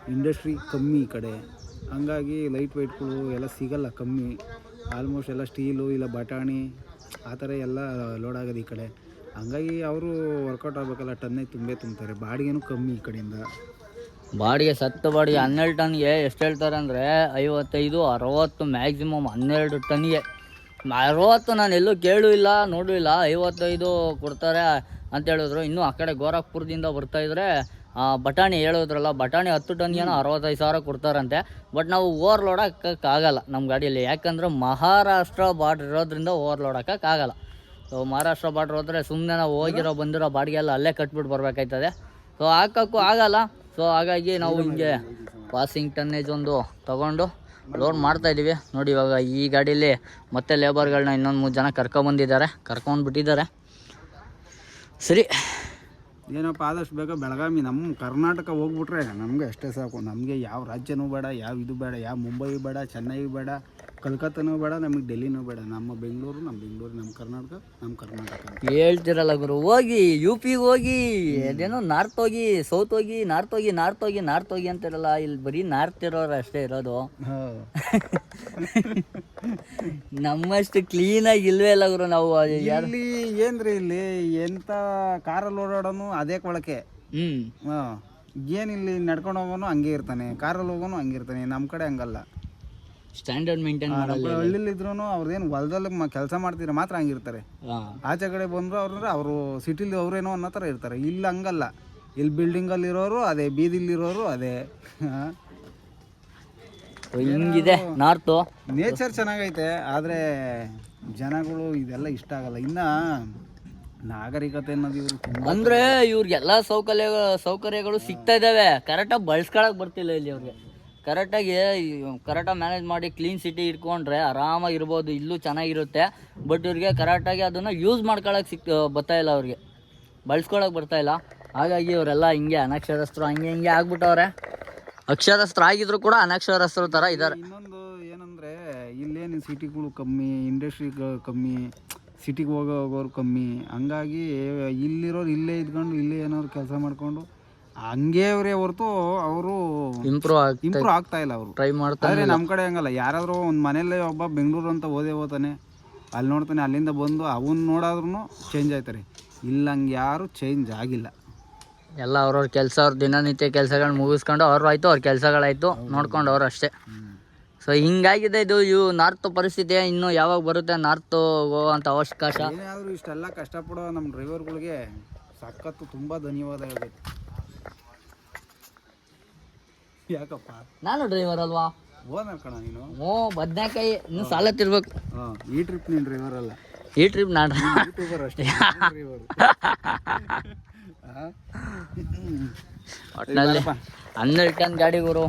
ಇಂಡಸ್ಟ್ರಿ ಕಮ್ಮಿ ಈ ಕಡೆ. ಹಂಗಾಗಿ ಲೈಟ್ ವೆಯ್ಟ್ಗಳು ಎಲ್ಲ ಸಿಗಲ್ಲ ಕಮ್ಮಿ. ಆಲ್ಮೋಸ್ಟ್ ಎಲ್ಲ ಸ್ಟೀಲು ಇಲ್ಲ ಬಟಾಣಿ ಆ ಥರ ಎಲ್ಲ ಲೋಡ್ ಆಗೋದು ಈ ಕಡೆ. ಹಂಗಾಗಿ ಅವರು ವರ್ಕೌಟ್ ಆಗಬೇಕಲ್ಲ ಟನ್ನೇ ತುಂಬೇ ತುಂಬ್ತಾರೆ. ಬಾಡಿಗೆನೂ ಕಮ್ಮಿ ಈ ಕಡೆಯಿಂದ. ಬಾಡಿಗೆ ಸತ್ತು ಬಾಡಿಗೆ ಹನ್ನೆರಡು ಟನ್ಗೆ ಎಷ್ಟು ಹೇಳ್ತಾರೆ ಅಂದರೆ ಐವತ್ತೈದು, ಅರವತ್ತು ಮ್ಯಾಕ್ಸಿಮಮ್ ಹನ್ನೆರಡು ಟನ್ಗೆ ಅರವತ್ತು ನಾನು ಎಲ್ಲೂ ಕೇಳೂ ಇಲ್ಲ, ನೋಡೂ ಇಲ್ಲ, ಐವತ್ತೈದು ಕೊಡ್ತಾರೆ ಅಂತ ಹೇಳಿದ್ರು. ಇನ್ನೂ ಆ ಕಡೆ ಗೋರಖ್ಪುರದಿಂದ ಬರ್ತಾಯಿದ್ರೆ ಬಟಾಣಿ ಹೇಳಿದ್ರಲ್ಲ, ಬಟಾಣಿ ಹತ್ತು ಟನ್ಗೇನೋ ಅರವತ್ತೈದು ಸಾವಿರ ಕೊಡ್ತಾರಂತೆ. ಬಟ್ ನಾವು ಓವರ್ಲೋಡ್ ಹಾಕೋಕ್ಕಾಗಲ್ಲ ನಮ್ಮ ಗಾಡಿಯಲ್ಲಿ. ಯಾಕಂದ್ರೆ ಮಹಾರಾಷ್ಟ್ರ ಬಾರ್ಡ್ರ್ ಇರೋದ್ರಿಂದ ಓವರ್ಲೋಡ್ ಹಾಕೋಕ್ಕಾಗಲ್ಲ ಸೊ ಮಹಾರಾಷ್ಟ್ರ ಬಾರ್ಡ್ರ್ ಹೋದರೆ ಸುಮ್ಮನೆ ನಾವು ಹೋಗಿರೋ ಬಂದಿರೋ ಬಾಡಿಗೆ ಎಲ್ಲ ಅಲ್ಲೇ ಕಟ್ಬಿಟ್ಟು ಬರಬೇಕಾಯ್ತದೆ. ಸೊ ಹಾಕೋಕ್ಕೂ ಆಗಲ್ಲ. ಸೊ ಹಾಗಾಗಿ ನಾವು ಹಿಂಗೆ ಪಾಸಿಂಗ್ ಟನ್ನೇಜ್ ಒಂದು ತಗೊಂಡು ಲೋಡ್ ಮಾಡ್ತಾ ಇದ್ದೀವಿ ನೋಡಿ ಇವಾಗ ಈ ಗಾಡೀಲಿ ಮತ್ತೆ ಲೇಬರ್ಗಳನ್ನ ಇನ್ನೊಂದು ಮೂರು ಜನ ಕರ್ಕೊಂಬಂದಿದ್ದಾರೆ ಕರ್ಕೊಂಡು ಬಿಟ್ಟಿದ್ದಾರೆ. ಸರಿ. ಏನಪ್ಪ ಆದಷ್ಟು ಬೇಗ ಬೆಳಗಾವಿ ನಮ್ಮ ಕರ್ನಾಟಕ ಹೋಗ್ಬಿಟ್ರೆ ನಮಗೆ ಅಷ್ಟೇ ಸಾಕು. ನಮಗೆ ಯಾವ ರಾಜ್ಯನೂ ಬೇಡ ಯಾವ ಇದು ಬೇಡ ಯಾವ ಮುಂಬೈ ಬೇಡ ಚೆನ್ನೈ ಬೇಡ. ಕಲ್ಕತ್ತಾನೂ ಬೇಡ ನಮಗೆ ಡೆಲ್ಲಿನೂ ಬೇಡ. ನಮ್ಮ ಬೆಂಗಳೂರು ನಮ್ಮ ಬೆಂಗಳೂರು ನಮ್ಮ ಕರ್ನಾಟಕ ನಮ್ಮ ಕರ್ನಾಟಕ ಹೇಳ್ತಿರಲ್ಲ ಗುರು ಹೋಗಿ ಯು ಪಿಗೆ ಹೋಗಿ ಅದೇನೋ ನಾರ್ತ್ ಹೋಗಿ ಸೌತ್ ಹೋಗಿ ನಾರ್ತ್ ಹೋಗಿ ನಾರ್ತ್ ಹೋಗಿ ನಾರ್ತ್ ಹೋಗಿ ಅಂತಿರಲ್ಲ ಇಲ್ಲಿ ಬರೀ ನಾರ್ತ್ ಇರೋರು ಅಷ್ಟೇ ಇರೋದು. ನಮ್ಮಷ್ಟು ಕ್ಲೀನಾಗಿ ಇಲ್ವೇ ಇಲ್ಲ ಗುರು ನಾವು ಯಾರು ಇಲ್ಲಿ ಏನ್ರಿ ಇಲ್ಲಿ ಎಂತ ಕಾರಲ್ಲಿ ಓಡಾಡೋನು ಅದೇ ಕೊಳಕೆ. ಹ್ಞೂ ಹಾಂ. ಏನಿಲ್ಲಿ ನಡ್ಕೊಂಡು ಹೋಗೋನು ಹಂಗೆ ಇರ್ತಾನೆ ಕಾರಲ್ಲಿ ಹೋಗೋನು ಹಂಗೆ ಇರ್ತಾನೆ ನಮ್ಮ ಕಡೆ ಹಂಗಲ್ಲ. ಸ್ಟ್ಯಾಂಡರ್ಡ್ ಮೇಂಟೈನ್ ಮಾಡಲ್ಲ ಹಳ್ಳಿಲಿ ಇದ್ರೂ ಅವ್ರದ್ದೇನು ಹೊಲದಲ್ಲಿ ಕೆಲಸ ಮಾಡ್ತಿದ್ರೆ ಮಾತ್ರ ಹಂಗಿರ್ತಾರೆ. ಆಚೆ ಕಡೆ ಬಂದ್ರು ಅವ್ರಂದ್ರೆ ಅವರು ಸಿಟಿಲಿ ಅವ್ರೇನೋ ಅನ್ನೋ ಥರ ಇರ್ತಾರೆ. ಇಲ್ಲಿ ಹಂಗಲ್ಲ. ಇಲ್ಲಿ ಬಿಲ್ಡಿಂಗಲ್ಲಿ ಇರೋರು ಅದೇ ಬೀದಿಲಿರೋರು ಅದೇ. ಹಿಂಗಿದೆ. ನಾರ್ತು. ನೇಚರ್ ಚೆನ್ನಾಗೈತೆ ಆದರೆ ಜನಗಳು ಇದೆಲ್ಲ ಇಷ್ಟ ಆಗಲ್ಲ. ಇನ್ನು ನಾಗರಿಕತೆ ಅನ್ನೋದು ಇವರು ಅಂದ್ರೆ ಇವ್ರಿಗೆಲ್ಲ ಸೌಕರ್ಯ ಸೌಕರ್ಯಗಳು ಸಿಗ್ತಾ ಇದಾವೆ. ಕರೆಕ್ಟಾಗಿ ಬಳಸ್ಕೊಳಕ್ ಬರ್ತಿಲ್ಲ ಇಲ್ಲಿ ಅವ್ರಿಗೆ. ಕರೆಕ್ಟಾಗಿ ಕರೆಕ್ಟಾಗಿ ಮ್ಯಾನೇಜ್ ಮಾಡಿ ಕ್ಲೀನ್ ಸಿಟಿ ಇಟ್ಕೊಂಡ್ರೆ ಆರಾಮಾಗಿ ಇರ್ಬೋದು, ಇಲ್ಲೂ ಚೆನ್ನಾಗಿರುತ್ತೆ. ಬಟ್ ಇವ್ರಿಗೆ ಕರೆಕ್ಟಾಗಿ ಅದನ್ನು ಯೂಸ್ ಮಾಡ್ಕೊಳಕ್ಕೆ ಸಿಕ್ ಬರ್ತಾಯಿಲ್ಲ ಅವ್ರಿಗೆ. ಬಳಸ್ಕೊಳಕ್ಕೆ ಬರ್ತಾಯಿಲ್ಲ ಹಾಗಾಗಿ ಇವರೆಲ್ಲ ಹಿಂಗೆ ಅನಕ್ಷರಸ್ಥರು, ಹಂಗೆ ಹಿಂಗೆ ಆಗ್ಬಿಟ್ಟವ್ರೆ. ಅಕ್ಷರಸ್ಥರ ಆಗಿದ್ರು ಕೂಡ ಅನಕ್ಷರಸ್ಥರು ಥರ ಇದ್ದಾರೆ. ಇನ್ನೊಂದು ಏನಂದರೆ, ಇಲ್ಲೇನು ಸಿಟಿಗಳು ಕಮ್ಮಿ ಇಂಡಸ್ಟ್ರಿಗಳು ಕಮ್ಮಿ ಸಿಟಿಗೆ ಹೋಗೋ ಹೋಗೋರು ಕಮ್ಮಿ. ಹಂಗಾಗಿ ಇಲ್ಲಿರೋರು ಇಲ್ಲೇ ಇದ್ಕೊಂಡು, ಇಲ್ಲೇ ಏನಾದ್ರು ಕೆಲಸ ಮಾಡ್ಕೊಂಡು ಹಂಗೆ ಅವರೇ ಹೊರತು ಅವರು ಇಂಪ್ರೂವ್ ಇಂಪ್ರೂವ್ ಆಗ್ತಾ ಇಲ್ಲ ಅವರು. ಟ್ರೈ ಮಾಡ್ತಾ ಆದ್ರೆ ನಮ್ಮ ಕಡೆ ಹಂಗಲ್ಲ. ಯಾರಾದರೂ ಒಂದು ಮನೇಲಿ ಒಬ್ಬ ಬೆಂಗಳೂರು ಅಂತ ಓದೇ ಹೋಗ್ತಾನೆ ಅಲ್ಲಿ ನೋಡ್ತಾನೆ ಅಲ್ಲಿಂದ ಬಂದು ಅವನ್ನ ನೋಡಾದ್ರೂ ಚೇಂಜ್ ಆಯ್ತಾರೆ. ಇಲ್ಲ ಹಂಗೆ ಯಾರು ಚೇಂಜ್ ಆಗಿಲ್ಲ. ಎಲ್ಲ ಅವ್ರವ್ರ ಕೆಲಸ ಅವ್ರ ದಿನನಿತ್ಯ ಕೆಲಸಗಳನ್ನ ಮುಗಿಸ್ಕೊಂಡು ಅವ್ರು ಆಯಿತು ಅವ್ರ ಕೆಲಸಗಳಾಯ್ತು. ನೋಡ್ಕೊಂಡು ಅವ್ರು ಅಷ್ಟೇ. ಸೊ ಹಿಂಗಾಗಿದೆ ಇದು. ಇವು ನಾರ್ತ್ ಪರಿಸ್ಥಿತಿ ಇನ್ನು ಯಾವಾಗ ಬರುತ್ತೆ ನಾರ್ತ್ ಹೋಗೋವಂಥ ಅವಕಾಶ. ಏನೇ ಆದರೂ ಇಷ್ಟೆಲ್ಲ ಕಷ್ಟಪಡೋ ನಮ್ಮ ಡ್ರೈವರ್ಗಳಿಗೆ ಸಖತ್ತು ತುಂಬ ಧನ್ಯವಾದ ಹೇಳ್ಬೇಕು ಯಾಕಪ್ಪ? ನಾನು ಡ್ರೈವರ್ ಅಲ್ವಾ? ಓನರ್ ಕಣ ನೀನು? ಓ ಬದ್ನೆಕಾಯಿ ಇನ್ನು ಸಾಲ ತಿರ್ಬೇಕು. ಹಾಂ ಈ ಟ್ರಿಪ್ ನೀನು ಡ್ರೈವರ್ ಅಲ್ಲ. ಈ ಟ್ರಿಪ್ ನಾನು ಯೂಟ್ಯೂಬರ್ ಅಷ್ಟೇ ಡ್ರೈವರ್ ಒಟ್ಟಿನಲ್ಲಿ ಹನ್ನೆರಡು ಟನ್ ಗಾಡಿಗಳು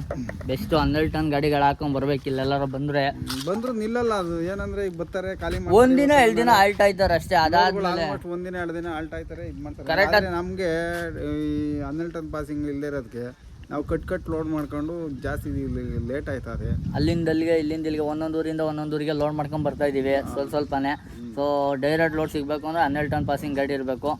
ಬೆಸ್ಟ್ ಹನ್ನೆರಡು ಟನ್ ಗಾಡಿಗಳು ಹಾಕೊಂಡ್ ಬರ್ಬೇಕು ಇಲ್ಲೆಲ್ಲಾರು ಬಂದ್ರೆ. ಬಂದ್ರು ನಿಲ್ಲಲ್ಲ ಅದು. ಏನಂದ್ರೆ ಈಗ ಬರ್ತಾರೆ ಖಾಲಿ ಒಂದಿನ ಎರಡು ದಿನ ಆಲ್ಟ್ ಆಯ್ತಾರೆ ಅಷ್ಟೇ ಅದಾದ್ಮೇಲೆ. ಒಂದಿನ ಎರಡು ದಿನ ಆಲ್ಟ್ ಆಯ್ತಾರೆ ಇದು ಮಾಡ್ತಾರೆ. ಆದ್ರೆ ನಮಗೆ ಈ ಹನ್ನೆರಡು ಟನ್ ಪಾಸಿಂಗ್ ಇಲ್ಲದೆ ಇರೋದಕ್ಕೆ ನಾವು ಕಟ್ ಕಟ್ ಲೋಡ್ ಮಾಡ್ಕೊಂಡು ಜಾಸ್ತಿ ಲೇಟ್ ಆಯ್ತದೆ ಅಲ್ಲಿಂದ ಅಲ್ಲಿಗೆ ಇಲ್ಲಿಂದ ಇಲ್ಲಿಗೆ ಒಂದೊಂದು ಊರಿಂದ ಒಂದೊಂದು ಊರಿಗೆ ಲೋಡ್ ಮಾಡ್ಕೊಂಡು ಬರ್ತಾ ಇದ್ದೀವಿ ಸ್ವಲ್ಪ ಸ್ವಲ್ಪನೇ. ಸೊ ಡೈರೆಕ್ಟ್ ಲೋಡ್ ಸಿಗಬೇಕು ಅಂದರೆ ಹನ್ನೆರಡು ಟನ್ ಪಾಸಿಂಗ್ ಗಾಡಿ ಇರಬೇಕು.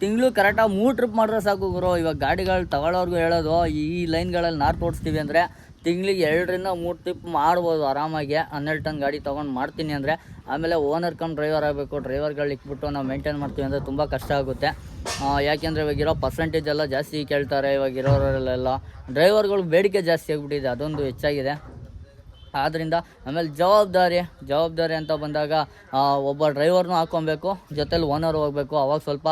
ತಿಂಗಳು ಕರೆಕ್ಟಾಗಿ ಮೂರು ಟ್ರಿಪ್ ಮಾಡಿದ್ರೆ ಸಾಕು ಗುರು. ಇವಾಗ ಗಾಡಿಗಳು ತಗೊಳ್ಳೋರ್ಗು ಹೇಳೋದು ಈ ಲೈನ್ಗಳಲ್ಲಿ ನಾರ್ತ್ ಓಡಿಸ್ತೀವಿ ಅಂದರೆ ತಿಂಗಳಿಗೆ ಎರಡರಿಂದ ಮೂರು ಟ್ರಿಪ್ ಮಾಡ್ಬೋದು ಆರಾಮಾಗಿ. ಹನ್ನೆರಡು ಟನ್ ಗಾಡಿ ತೊಗೊಂಡು ಮಾಡ್ತೀನಿ ಅಂದರೆ ಆಮೇಲೆ ಓನರ್ ಕಮ್ ಡ್ರೈವರ್ ಆಗಬೇಕು. ಡ್ರೈವರ್ಗಳು ಇಟ್ಬಿಟ್ಟು ನಾವು ಮೇಂಟೈನ್ ಮಾಡ್ತೀವಿ ಅಂದರೆ ತುಂಬ ಕಷ್ಟ ಆಗುತ್ತೆ. ಯಾಕೆಂದರೆ ಇವಾಗಿರೋ ಪರ್ಸೆಂಟೇಜ್ ಎಲ್ಲ ಜಾಸ್ತಿ ಕೇಳ್ತಾರೆ ಇವಾಗ ಇರೋರಲ್ಲೆಲ್ಲ ಡ್ರೈವರ್ಗಳು ಬೇಡಿಕೆ ಜಾಸ್ತಿ ಆಗಿಬಿಟ್ಟಿದೆ, ಅದೊಂದು ಹೆಚ್ಚಾಗಿದೆ. ಆದ್ದರಿಂದ ಆಮೇಲೆ ಜವಾಬ್ದಾರಿ ಜವಾಬ್ದಾರಿ ಅಂತ ಬಂದಾಗ ಒಬ್ಬ ಡ್ರೈವರ್ನೂ ಹಾಕ್ಕೊಬೇಕು ಜೊತೇಲಿ ಓನರ್ ಹೋಗಬೇಕು. ಅವಾಗ ಸ್ವಲ್ಪ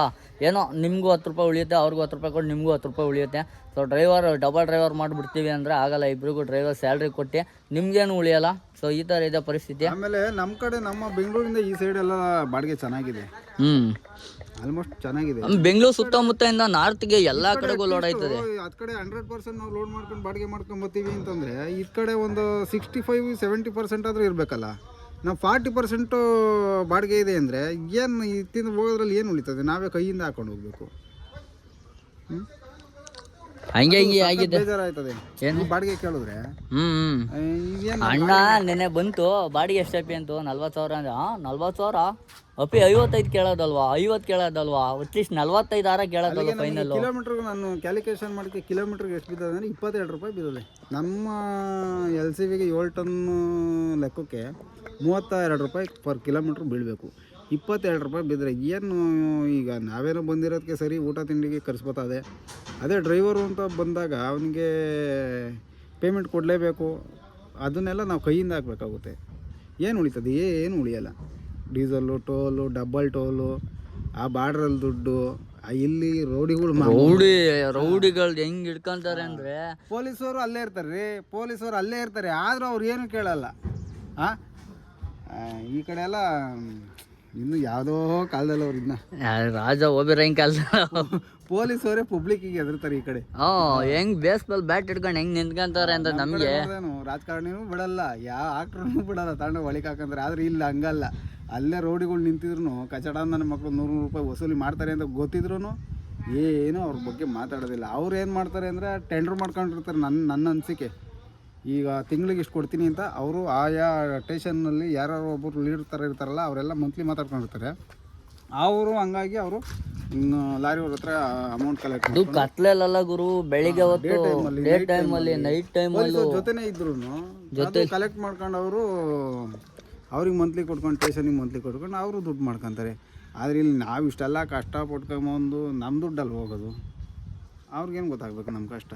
ಏನೋ ನಿಮಗೂ ಹತ್ತು ರೂಪಾಯಿ ಉಳಿಯುತ್ತೆ ಅವ್ರಿಗೂ ಹತ್ತು ರೂಪಾಯಿ ಕೊಟ್ಟು ನಿಮಗೂ ಹತ್ತು ರೂಪಾಯಿ ಉಳಿಯುತ್ತೆ. ಸೊ ಡ್ರೈವರ್ ಡಬಲ್ ಡ್ರೈವರ್ ಮಾಡಿಬಿಡ್ತೀವಿ ಅಂದರೆ ಆಗಲ್ಲ. ಇಬ್ಬರಿಗೂ ಡ್ರೈವರ್ ಸ್ಯಾಲ್ರಿ ಕೊಟ್ಟು ನಿಮಗೇನು ಉಳಿಯಲ್ಲ. ಸೊ ಈ ಥರ ಇದೆ ಪರಿಸ್ಥಿತಿ. ಆಮೇಲೆ ನಮ್ಮ ಕಡೆ ನಮ್ಮ ಬೆಂಗಳೂರಿಂದ ಈ ಸೈಡ್ ಎಲ್ಲ ಬಾಡಿಗೆ ಚೆನ್ನಾಗಿದೆ. ಹ್ಞೂ ಆಲ್ಮೋಸ್ಟ್ ಚೆನ್ನಾಗಿದೆ. ಬೆಂಗಳೂರು ಸುತ್ತಮುತ್ತದಿಂದ ನಾರ್ತ್ಗೆ ಎಲ್ಲ ಕಡೆಗೂ ಲೋಡ್ ಆಯ್ತದೆ. ಅದ್ ಕಡೆ ಹಂಡ್ರೆಡ್ ಪರ್ಸೆಂಟ್ ನಾವು ಲೋಡ್ ಮಾಡ್ಕೊಂಡು ಬಾಡಿಗೆ ಮಾಡ್ಕೊಂಡು ಬರ್ತೀವಿ ಅಂತಂದ್ರೆ ಈ ಕಡೆ ಒಂದು ಸಿಕ್ಸ್ಟಿ ಫೈವ್ ಸೆವೆಂಟಿ ಪರ್ಸೆಂಟ್ ಆದ್ರೂ ಇರಬೇಕಲ್ಲ. ನಾವು ಫಾರ್ಟಿ ಪರ್ಸೆಂಟು ಬಾಡಿಗೆ ಇದೆ ಅಂದರೆ ಏನು ಇತ್ತಿಂದ ಹೋಗೋದ್ರಲ್ಲಿ ಏನು ಉಳಿತದೆ? ನಾವೇ ಕೈಯಿಂದ ಹಾಕೊಂಡು ಹೋಗ್ಬೇಕು? ಹಂಗೆ ಹಿಂಗೆ ಆಗಿದೆ. ಬೇಜಾರಾಯ್ತದೆ. ಏನು? ಬಾಡಿಗೆ ಕೇಳಿದ್ರೆ. ಹ್ಞೂ ಅಣ್ಣ ನೆನೆ ಬಂತು ಬಾಡಿಗೆ ಎಷ್ಟು ಅಂತ ಅಂತು ನಲ್ವತ್ತು ಸಾವಿರ ಅಂದ್ರೆ ನಲ್ವತ್ತು ಸಾವಿರ? ಅಪಿ ಐವತ್ತೈದು ಕೇಳೋದಲ್ವಾ? ಐವತ್ತು ಕೇಳೋದಲ್ವಾ? ಅಟ್ಲೀಸ್ಟ್ ನಲ್ವತ್ತೈದು ಆರ ಕೇಳೋದಲ್ವ ಫೈನಲ್ ಕಿಲೋಮೀಟರ್ ನಾನು ಕ್ಯಾಲ್ಕುಲೇಷನ್ ಮಾಡಿಕೆ ಕಿಲೋಮೀಟ್ರಿಗೆ ಎಷ್ಟು ಬಿದ್ದದೆ ಅಂದರೆ ಇಪ್ಪತ್ತೆರಡು ರೂಪಾಯಿ ಬಿದ್ದದೆ ನಮ್ಮ ಎಲ್ ಸಿ ವಿಗೆ ಏಳು ಟನ್ ಲೆಕ್ಕಕ್ಕೆ ಮೂವತ್ತ ಎರಡು ರೂಪಾಯಿ ಪರ್ ಕಿಲೋಮೀಟ್ರ್ ಬೀಳಬೇಕು. ಇಪ್ಪತ್ತೆರಡು ರೂಪಾಯಿ ಬಿದ್ದರೆ ಏನು ಈಗ ನಾವೇನೋ ಬಂದಿರೋದಕ್ಕೆ ಸರಿ ಊಟ ತಿಂಡಿಗೆ ಕರೆಸ್ಬೋತದೆ. ಅದೇ ಡ್ರೈವರು ಅಂತ ಬಂದಾಗ ಅವನಿಗೆ ಪೇಮೆಂಟ್ ಕೊಡಲೇಬೇಕು. ಅದನ್ನೆಲ್ಲ ನಾವು ಕೈಯಿಂದ ಹಾಕಬೇಕಾಗುತ್ತೆ. ಏನು ಉಳಿತದೆ? ಏನು ಉಳಿಯಲ್ಲ. ಡೀಸಲ್ಲು ಟೋಲು ಡಬಲ್ ಟೋಲು ಆ ಬಾರ್ಡ್ರಲ್ಲಿ ದುಡ್ಡು ಆ ಇಲ್ಲಿ ರೌಡಿಗಳು ರೌಡಿ ರೌಡಿಗಳು ಹೆಂಗ್ ಹಿಡ್ಕೊಂತಾರೆ ಅಂದ್ರೆ? ಪೊಲೀಸರು ಅಲ್ಲೇ ಇರ್ತಾರೆ ರೀ ಪೊಲೀಸವರು ಅಲ್ಲೇ ಇರ್ತಾರೆ ಆದ್ರೂ ಅವ್ರು ಏನು ಕೇಳಲ್ಲ. ಆ? ಈ ಕಡೆ ಎಲ್ಲ ಇನ್ನು ಯಾವುದೋ ಕಾಲದಲ್ಲಿ ಅವ್ರು ಇದನ್ನ ಆ, ರಾಜ ಓಬಿರಂಗ್ ಕಾಲ ಪಬ್ಲಿಕ್ ಪಬ್ಲಿಕ್ಕಿಗೆ ಎದುರ್ತಾರೆ ಈ ಕಡೆ. ಹಾ ಹೆಂಗ್ ಬೇಸ್ಬಾಲ್ ಬ್ಯಾಟ್ ಹಿಡ್ಕೊಂಡು ಹೆಂಗ್ ನಿಂತ್ಕೊಂತಾರೆ ಅಂತ ನಮ್ಗೆ? ರಾಜಕಾರಣಿನೂ ಬಿಡಲ್ಲ ಯಾವ ಆಕ್ಟ್ರೂ ಬಿಡಲ್ಲ ತಗೊಂಡು ಒಳಿಕಾಕಂದ್ರೆ ಆದ್ರೆ ಇಲ್ಲ ಹಂಗಲ್ಲ. ಅಲ್ಲೇ ರೋಡಿಗಳು ನಿಂತಿದ್ರು ಕಚಡ ನನ್ನ ಮಕ್ಕಳು ನೂರು ನೂರು ರೂಪಾಯಿ ವಸೂಲಿ ಮಾಡ್ತಾರೆ ಅಂತ ಗೊತ್ತಿದ್ರು ಏನು ಅವ್ರ ಬಗ್ಗೆ ಮಾತಾಡೋದಿಲ್ಲ. ಅವ್ರು ಏನು ಮಾಡ್ತಾರೆ ಅಂದರೆ ಟೆಂಡ್ರ್ ಮಾಡ್ಕೊಂಡಿರ್ತಾರೆ ನನ್ನ ನನ್ನ ಅನಿಸಿಕೆ. ಈಗ ತಿಂಗಳಿಗೆ ಇಷ್ಟು ಕೊಡ್ತೀನಿ ಅಂತ ಅವರು ಆಯಾ ಟೇಷನ್ನಲ್ಲಿ ಯಾರು ಒಬ್ಬರು ಲೀಡರ್ ಥರ ಇರ್ತಾರಲ್ಲ ಅವರೆಲ್ಲ ಮಂತ್ಲಿ ಮಾತಾಡ್ಕೊಂಡಿರ್ತಾರೆ. ಅವರು ಹಂಗಾಗಿ ಅವರು ಲಾರಿ ಅವ್ರ ಹತ್ರ ಅಮೌಂಟ್ ಕಲೆಕ್ಟ್ ಕತ್ಲೆಲ್ಲ ಗುರು ಬೆಳಿಗ್ಗೆ ಹೊತ್ತು ಡೇ ಟೈಮ್ ಅಲ್ಲಿ ನೈಟ್ ಟೈಮ್ ಅಲ್ಲಿ ಜೊತೆನೇ ಇದ್ರು ಜೊತೆ ಕಲೆಕ್ಟ್ ಮಾಡ್ಕೊಂಡು ಅವರು ಅವ್ರಿಗೆ ಮಂತ್ಲಿ ಕೊಟ್ಕೊಂಡು ಟೇಷನಿಗೆ ಮಂತ್ಲಿ ಕೊಟ್ಕೊಂಡು ಅವರು ದುಡ್ಡು ಮಾಡ್ಕೊತಾರೆ. ಆದರೆ ಇಲ್ಲಿ ನಾವು ಇಷ್ಟೆಲ್ಲ ಕಷ್ಟ ಪಟ್ಕೊಂಬಂದು ನಮ್ಮ ದುಡ್ಡಲ್ಲಿ ಹೋಗೋದು. ಅವ್ರಿಗೇನು ಗೊತ್ತಾಗಬೇಕು ನಮ್ಮ ಕಷ್ಟ?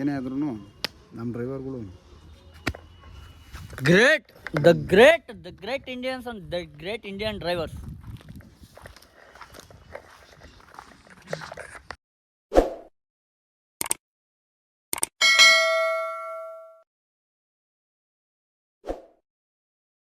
ಏನೇ ಆದ್ರೂ ನಮ್ಮ ಡ್ರೈವರ್ಗಳು great the great the great Indians and the great Indian drivers